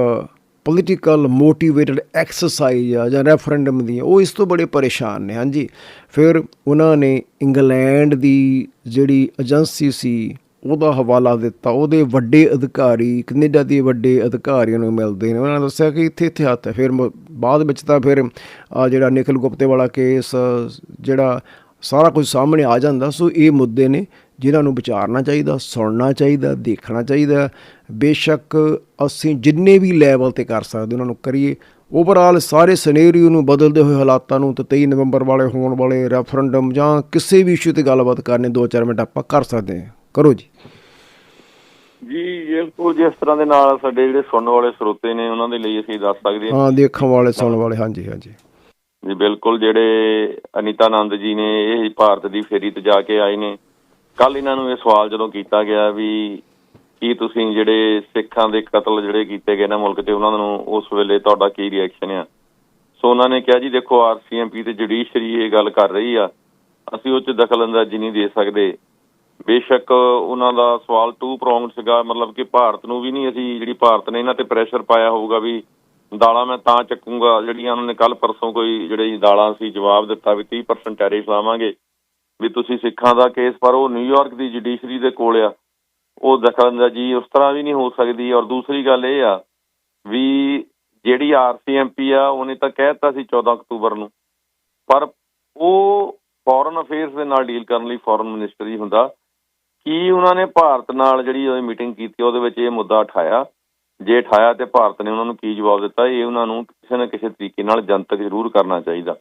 [SPEAKER 1] ਪੋਲੀਟੀਕਲ ਮੋਟੀਵੇਟਡ ਐਕਸਰਸਾਈਜ਼ ਆ ਜਾਂ ਰੈਫਰੈਂਡਮ ਦੀ, ਉਹ ਇਸ ਤੋਂ ਬੜੇ ਪਰੇਸ਼ਾਨ ਨੇ। ਹਾਂਜੀ, ਫਿਰ ਉਹਨਾਂ ਨੇ ਇੰਗਲੈਂਡ ਦੀ ਜਿਹੜੀ ਏਜੰਸੀ ਸੀ ਉਹਦਾ ਹਵਾਲਾ ਦਿੱਤਾ, ਉਹਦੇ ਵੱਡੇ ਅਧਿਕਾਰੀ ਕੈਨੇਡਾ ਦੇ ਵੱਡੇ ਅਧਿਕਾਰੀਆਂ ਨੂੰ ਮਿਲਦੇ ਨੇ। ਉਹਨਾਂ ਨੇ ਦੱਸਿਆ ਕਿ ਇੱਥੇ ਇੱਥੇ ਹੱਥ ਹੈ। ਫਿਰ ਮ- ਬਾਅਦ ਵਿੱਚ ਤਾਂ ਫਿਰ ਆ ਜਿਹੜਾ ਨਿਖਿਲ ਗੁਪਤੇ ਵਾਲਾ ਕੇਸ ਜਿਹੜਾ ਸਾਰਾ ਕੁਝ ਸਾਹਮਣੇ ਆ ਜਾਂਦਾ। ਸੋ ਇਹ ਮੁੱਦੇ ਨੇ ਜਿਨ੍ਹਾਂ ਨੂੰ ਵਿਚਾਰਨਾ ਚਾਹੀਦਾ, ਸੁਣਨਾ ਚਾਹੀਦਾ, ਦੇਖਣਾ ਚਾਹੀਦਾ। ਬੇਸ਼ੱਕ ਅਸੀਂ ਜਿੰਨੇ ਵੀ ਲੈਵਲ ਤੇ ਕਰ ਸਕਦੇ ਉਹਨਾਂ ਨੂੰ ਕਰੀਏ। ਓਵਰਆਲ ਸਾਰੇ ਸਿਨੈਰੀਓ ਨੂੰ ਬਦਲਦੇ ਹੋਏ ਹਾਲਾਤਾਂ ਨੂੰ ਤੇ 23 ਨਵੰਬਰ ਵਾਲੇ ਹੋਣ ਵਾਲੇ ਰੈਫਰੈਂਡਮ ਜਾਂ ਕਿਸੇ ਵੀ ਇਸ਼ੂ ਤੇ ਗੱਲਬਾਤ ਕਰਨੇ 2-4 ਮਿੰਟ ਆਪਾਂ ਕਰ ਸਕਦੇ ਹਾਂ। ਕਰੋ ਜੀ।
[SPEAKER 2] ਜੀ ਬਿਲਕੁਲ ਜਿਸ ਤਰ੍ਹਾਂ ਦੇ ਨਾਲ ਸਾਡੇ ਜਿਹੜੇ ਸੁਣਨ ਵਾਲੇ ਸਰੋਤੇ ਨੇ ਉਹਨਾਂ ਦੇ ਲਈ ਅਸੀਂ ਦੱਸ ਸਕਦੇ ਹਾਂ।
[SPEAKER 1] ਹਾਂ ਦੇਖਣ ਵਾਲੇ ਸੁਣਨ ਵਾਲੇ ਹਾਂਜੀ ਹਾਂਜੀ।
[SPEAKER 2] ਜੀ ਬਿਲਕੁਲ ਜਿਹੜੇ ਅਨੀਤਾ ਆਨੰਦ ਜੀ ਨੇ ਇਹ ਭਾਰਤ ਦੀ ਫੇਰੀ ਤੇ ਜਾ ਕੇ ਆਏ ਨੇ। ਕੱਲ ਇਹਨਾਂ ਨੂੰ ਇਹ ਸਵਾਲ ਜਦੋਂ ਕੀਤਾ ਗਿਆ ਵੀ ਕੀ ਤੁਸੀਂ ਜਿਹੜੇ ਸਿੱਖਾਂ ਦੇ ਕਤਲ ਜਿਹੜੇ ਕੀਤੇ ਗਏ ਨਾ ਮੁਲਕ 'ਚ ਉਹਨਾਂ ਨੂੰ ਉਸ ਵੇਲੇ ਤੁਹਾਡਾ ਕੀ ਰਿਐਕਸ਼ਨ ਆ? ਸੋ ਉਹਨਾਂ ਨੇ ਕਿਹਾ ਜੀ ਦੇਖੋ ਆਰਸੀਐਮਪੀ ਤੇ ਜੁਡੀਸ਼ਰੀ ਇਹ ਗੱਲ ਕਰ ਰਹੀ ਆ। ਅਸੀਂ ਉਹ 'ਚ ਦਖਲ ਅੰਦਾਜ਼ੀ ਨਹੀਂ ਦੇ ਸਕਦੇ। ਬੇਸ਼ੱਕ ਉਹਨਾਂ ਦਾ ਸਵਾਲ ਟੂ ਪ੍ਰੋਂਗਡ ਸੀਗਾ, ਮਤਲਬ ਕਿ ਭਾਰਤ ਨੂੰ ਵੀ ਨਹੀਂ ਅਸੀਂ ਜਿਹੜੀ ਭਾਰਤ ਨੇ ਇਹਨਾਂ ਤੇ ਪ੍ਰੈਸ਼ਰ ਪਾਇਆ ਹੋਊਗਾ ਵੀ ਦਾਲਾਂ ਮੈਂ ਤਾਂ ਚੱਕੂੰਗਾ, ਜਿਹੜੀਆਂ ਉਹਨਾਂ ਨੇ ਕੱਲ ਪਰਸੋਂ ਕੋਈ ਜਿਹੜੀ ਦਾਲਾਂ ਸੀ ਜਵਾਬ ਦਿੱਤਾ ਵੀ 30% ਟੈਰਿਫ ਲਾਵਾਂਗੇ। ਵੀ ਤੁਸੀਂ ਸਿੱਖਾਂ ਦਾ ਕੇਸ ਪਰ ਉਹ ਨਿਊਯਾਰਕ ਦੀ ਜੁਡੀਸ਼ਰੀ ਦੇ ਕੋਲ ਆ। ਉਹ ਦਖਲ ਦਖਲਅੰਦਾਜ਼ੀ ਉਸ ਤਰ੍ਹਾਂ ਵੀ ਨਹੀਂ ਹੋ ਸਕਦੀ। ਔਰ ਦੂਸਰੀ ਗੱਲ ਇਹ ਆ ਵੀ ਜਿਹੜੀ ਆਰਸੀਐਮਪੀ ਆ, ਉਹਨੇ ਤਾਂ ਕਹਿ ਦਿੱਤਾ ਸੀ 14 ਅਕਤੂਬਰ ਨੂੰ। ਪਰ ਉਹ ਫੋਰਨ ਅਫੇਅਰਸ ਦੇ ਨਾਲ ਡੀਲ ਕਰਨ ਲਈ ਫੋਰਨ ਮਿਨਿਸਟਰ ਹੀ ਹੁੰਦਾ। ਕੀ ਉਹਨਾਂ ਨੇ ਭਾਰਤ ਨਾਲ ਜਿਹੜੀ ਉਹ ਮੀਟਿੰਗ ਕੀਤੀ, ਉਹਦੇ ਵਿੱਚ ਇਹ ਮੁੱਦਾ ਉਠਾਇਆ? ਜੇ ਉਠਾਇਆ ਤੇ ਭਾਰਤ ਨੇ ਉਹਨਾਂ ਨੂੰ ਕੀ ਜਵਾਬ ਦਿੱਤਾ? ਇਹ ਉਹਨਾਂ ਨੂੰ ਕਿਸੇ ਨਾ ਕਿਸੇ ਤਰੀਕੇ ਨਾਲ ਜਨਤਕ ਜ਼ਰੂਰ ਕਰਨਾ ਚਾਹੀਦਾ।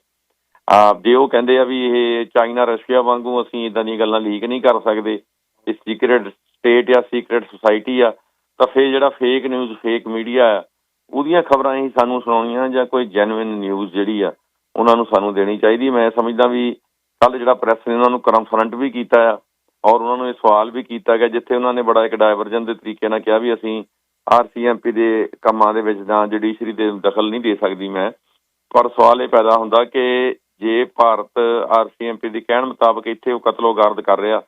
[SPEAKER 2] ਆ, ਜੇ ਉਹ ਕਹਿੰਦੇ ਆ ਵੀ ਇਹ ਚਾਈਨਾ, ਰਸ਼ੀਆ ਵਾਂਗੂ ਅਸੀਂ ਇਦਾਂ ਦੀਆਂ ਗੱਲਾਂ ਲੀਕ ਨਹੀਂ ਕਰ ਸਕਦੇ, ਇਹ ਸੀਕ੍ਰੇਟ ਸਟੇਟ ਜਾਂ ਸੀਕ੍ਰੇਟ ਸੁਸਾਇਟੀ ਆ, ਤਾਂ ਫੇਰ ਜਿਹੜਾ ਫੇਕ ਨਿਊਜ਼ ਫੇਕ ਮੀਡੀਆ ਆ, ਉਹਦੀਆਂ ਖਬਰਾਂ ਹੀ ਸਾਨੂੰ ਸੁਣਾਉਣੀਆਂ ਜਾਂ ਕੋਈ ਜੈਨੂਇਨ ਨਿਊਜ਼ ਜਿਹੜੀ ਆ, ਉਹਨਾਂ ਨੂੰ ਸਾਨੂੰ ਦੇਣੀ ਚਾਹੀਦੀ। ਮੈਂ ਸਮਝਦਾ ਵੀ ਕੱਲ ਜਿਹੜਾ ਪ੍ਰੈਸ ਨੇ ਉਹਨਾਂ ਨੂੰ ਕਨਫਰੰਟ ਵੀ ਕੀਤਾ ਆ ਔਰ ਉਹਨਾਂ ਨੂੰ ਇਹ ਸਵਾਲ ਵੀ ਕੀਤਾ ਗਿਆ, ਜਿੱਥੇ ਉਹਨਾਂ ਨੇ ਬੜਾ ਇੱਕ ਡਾਇਵਰਜਨ ਦੇ ਤਰੀਕੇ ਨਾਲ ਕਿਹਾ ਵੀ ਅਸੀਂ ਆਰਸੀਐਮਪੀ ਦੇ ਕੰਮਾਂ ਦੇ ਵਿੱਚ ਜਾਂ ਜੁਡੀਸ਼ਰੀ ਦੇ ਦਖਲ ਨਹੀਂ ਦੇ ਸਕਦੀ ਮੈਂ। ਪਰ ਸਵਾਲ ਇਹ ਪੈਦਾ ਹੁੰਦਾ ਕਿ ਜੇ ਭਾਰਤ ਆਰਸੀਐਮਪੀ ਦੀ ਕਹਿਣ ਮੁਤਾਬਕ ਇੱਥੇ ਉਹ ਕਤਲੋਗਾਰਦ ਕਰ ਰਿਹਾ,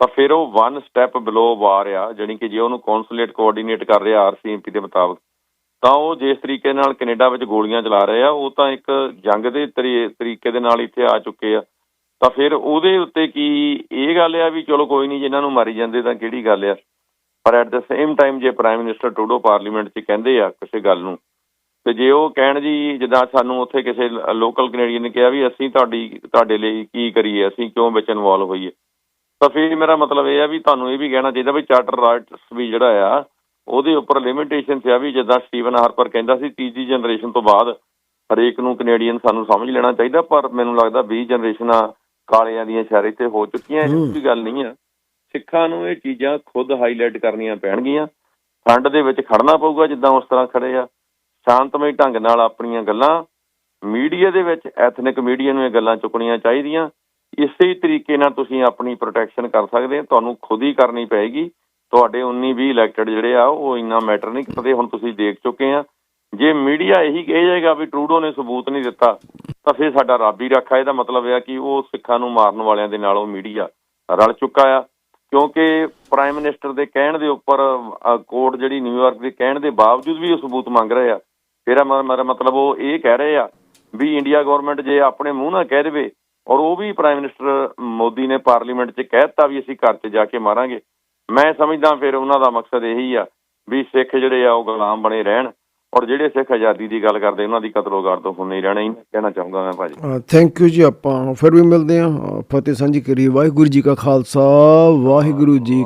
[SPEAKER 2] ਤਾਂ ਫਿਰ ਉਹ ਵਨ ਸਟੈਪ ਬਿਲੋ ਵਾਰ ਆ, ਜਾਣੀ ਕਿ ਜੇ ਉਹਨੂੰ ਕੌਂਸੂਲੇਟ ਕੋਆਰਡੀਨੇਟ ਕਰ ਰਿਹਾ ਆਰਸੀਐਮਪੀ ਦੇ ਮੁਤਾਬਕ, ਤਾਂ ਉਹ ਜਿਸ ਤਰੀਕੇ ਨਾਲ ਕੈਨੇਡਾ ਵਿੱਚ ਗੋਲੀਆਂ ਚਲਾ ਰਹੇ ਆ ਉਹ ਤਾਂ ਇੱਕ ਜੰਗ ਦੇ ਤਰੀਕੇ ਦੇ ਨਾਲ ਇੱਥੇ ਆ ਚੁੱਕੇ ਆ। ਤਾਂ ਫਿਰ ਉਹਦੇ ਉੱਤੇ ਕੀ ਇਹ ਗੱਲ ਆ ਵੀ ਚਲੋ ਕੋਈ ਨਹੀਂ ਜਿਨ੍ਹਾਂ ਨੂੰ ਮਾਰੀ ਜਾਂਦੇ ਤਾਂ ਕਿਹੜੀ ਗੱਲ ਆ? ਪਰ ਐਟ ਦ ਸੇਮ ਟਾਈਮ ਜੇ ਪ੍ਰਾਈਮ ਮਿਨਿਸਟਰ ਟਰੂਡੋ ਪਾਰਲੀਮੈਂਟ 'ਚ ਕਹਿੰਦੇ ਆ ਕਿਸੇ ਗੱਲ ਨੂੰ, ਤੇ ਜੇ ਉਹ ਕਹਿਣ ਜੀ ਜਿੱਦਾਂ ਸਾਨੂੰ ਉੱਥੇ ਕਿਸੇ ਲੋਕਲ ਕੈਨੇਡੀਅਨ ਨੇ ਕਿਹਾ ਵੀ ਅਸੀਂ ਤੁਹਾਡੀ, ਤੁਹਾਡੇ ਲਈ ਕੀ ਕਰੀਏ, ਅਸੀਂ ਕਿਉਂ ਵਿੱਚ ਇਨਵੋਲਵ ਹੋਈਏ? ਤਾਂ ਫਿਰ ਮੇਰਾ ਮਤਲਬ ਇਹ ਆ ਵੀ ਤੁਹਾਨੂੰ ਇਹ ਵੀ ਕਹਿਣਾ ਚਾਹੀਦਾ ਵੀ ਚਾਰਟਰ ਰਾਈਟਸ ਵੀ ਜਿਹੜਾ ਆ, ਉਹਦੇ ਉੱਪਰ ਲਿਮਿਟੇਸ਼ਨ ਆ ਵੀ ਜਿੱਦਾਂ ਸਟੀਵਨ ਹਾਰਪਰ ਕਹਿੰਦਾ ਸੀ ਤੀਜੀ ਜਨਰੇਸ਼ਨ ਤੋਂ ਬਾਅਦ ਹਰੇਕ ਨੂੰ ਕੈਨੇਡੀਅਨ ਸਾਨੂੰ ਸਮਝ ਲੈਣਾ ਚਾਹੀਦਾ, ਪਰ ਮੈਨੂੰ ਲੱਗਦਾ 20 ਜਨਰੇਸ਼ਨਾਂ ਕਾਲਿਆਂ ਦੀਆਂ ਸ਼ਹਿਰੇ ਤੇ ਹੋ ਚੁੱਕੀਆਂ ਇਹ ਕੋਈ ਗੱਲ ਨਹੀਂ ਆ ਸਿੱਖਾਂ ਨੂੰ ਇਹ ਚੀਜ਼ਾਂ ਖੁਦ ਹਾਈਲਾਈਟ ਕਰਨੀਆਂ ਪੈਣਗੀਆਂ। ਠੰਡ ਦੇ ਵਿੱਚ ਖੜਨਾ ਪਊਗਾ ਜਿੱਦਾਂ ਉਸ ਤਰ੍ਹਾਂ ਖੜੇ ਆ। ਸ਼ਾਂਤਮਈ ਢੰਗ ਨਾਲ ਆਪਣੀਆਂ ਗੱਲਾਂ ਮੀਡੀਆ ਦੇ ਵਿੱਚ ਐਥਨਿਕ ਮੀਡੀਆ ਨੂੰ ਇਹ ਗੱਲਾਂ ਚੁੱਕਣੀਆਂ ਚਾਹੀਦੀਆਂ। ਇਸੇ ਹੀ ਤਰੀਕੇ ਨਾਲ ਤੁਸੀਂ ਆਪਣੀ ਪ੍ਰੋਟੈਕਸ਼ਨ ਕਰ ਸਕਦੇ ਆ ਤੁਹਾਨੂੰ ਖੁਦ ਹੀ ਕਰਨੀ ਪਏਗੀ। ਤੁਹਾਡੇ 19 20 ਇਲੈਕਟਡ ਜਿਹੜੇ ਆ ਉਹ ਇੰਨਾ ਮੈਟਰ ਨਹੀਂ ਕਰਦੇ ਹੁਣ ਤੁਸੀਂ ਦੇਖ ਚੁੱਕੇ ਆ। ਜੇ ਮੀਡੀਆ ਇਹੀ ਕਹੇ ਜਾਏਗਾ ਵੀ ਟਰੂਡੋ ਨੇ ਸਬੂਤ ਨਹੀਂ ਦਿੱਤਾ, ਤਾਂ ਫਿਰ ਸਾਡਾ ਰੱਬ ਹੀ ਰੱਖਾ ਇਹਦਾ ਮਤਲਬ ਇਹ ਕਿ ਉਹ ਸਿੱਖਾਂ ਨੂੰ ਮਾਰਨ ਵਾਲਿਆਂ ਦੇ ਨਾਲ ਉਹ ਮੀਡੀਆ ਰਲ ਚੁੱਕਾ ਆ। ਕਿਉਂਕਿ ਪ੍ਰਾਈਮ ਮਿਨਿਸਟਰ ਦੇ ਕਹਿਣ ਦੇ ਉੱਪਰ ਕੋਰਟ ਜਿਹੜੀ ਨਿਊਯਾਰਕ ਦੇ ਕਹਿਣ ਦੇ ਬਾਵਜੂਦ ਵੀ ਉਹ ਸਬੂਤ ਮੰਗ ਰਹੇ ਆ। ਫਿਰ ਮੇਰਾ ਮਤਲਬ ਉਹ ਇਹ ਕਹਿ ਰਹੇ ਆ ਵੀ ਇੰਡੀਆ ਗਵਰਨਮੈਂਟ ਜੇ ਆਪਣੇ ਮੂੰਹ ਨਾਲ ਕਹਿ ਦੇਵੇ ਔਰ ਉਹ ਵੀ ਪ੍ਰਾਈਮ ਮਿਨਿਸਟਰ ਮੋਦੀ ਨੇ ਪਾਰਲੀਮੈਂਟ 'ਚ ਕਹਿ ਦਿੱਤਾ ਵੀ ਅਸੀਂ ਘਰ 'ਚ ਜਾ ਕੇ ਮਾਰਾਂਗੇ, ਮੈਂ ਸਮਝਦਾ ਫਿਰ ਉਹਨਾਂ ਦਾ ਮਕਸਦ ਇਹੀ ਆ ਵੀ ਸਿੱਖ ਜਿਹੜੇ ਆ ਉਹ ਗੁਲਾਮ ਬਣੇ ਰਹਿਣ। ਔਰ ਜਿਹੜੇ ਸਿੱਖ ਆਜ਼ਾਦੀ ਦੀ ਗੱਲ ਕਰਦੇ, ਉਹਨਾਂ ਦੀ ਕਤਲੋਗਾਰ ਤੋਂ ਹੁਣ ਰਹਿਣਾ ਹੀ ਕਹਿਣਾ ਚਾਹੁੰਦਾ ਮੈਂ ਭਾਜੀ।
[SPEAKER 1] ਥੈਂਕ ਯੂ ਜੀ ਆਪਾਂ, ਫਿਰ ਵੀ ਮਿਲਦੇ ਹਾਂ ਫਤਿਹ ਸਾਂਝੀ ਕਰੀ ਵਾਹਿਗੁਰੂ ਜੀ ਕਾ ਖਾਲਸਾ, ਵਾਹਿਗੁਰੂ ਜੀ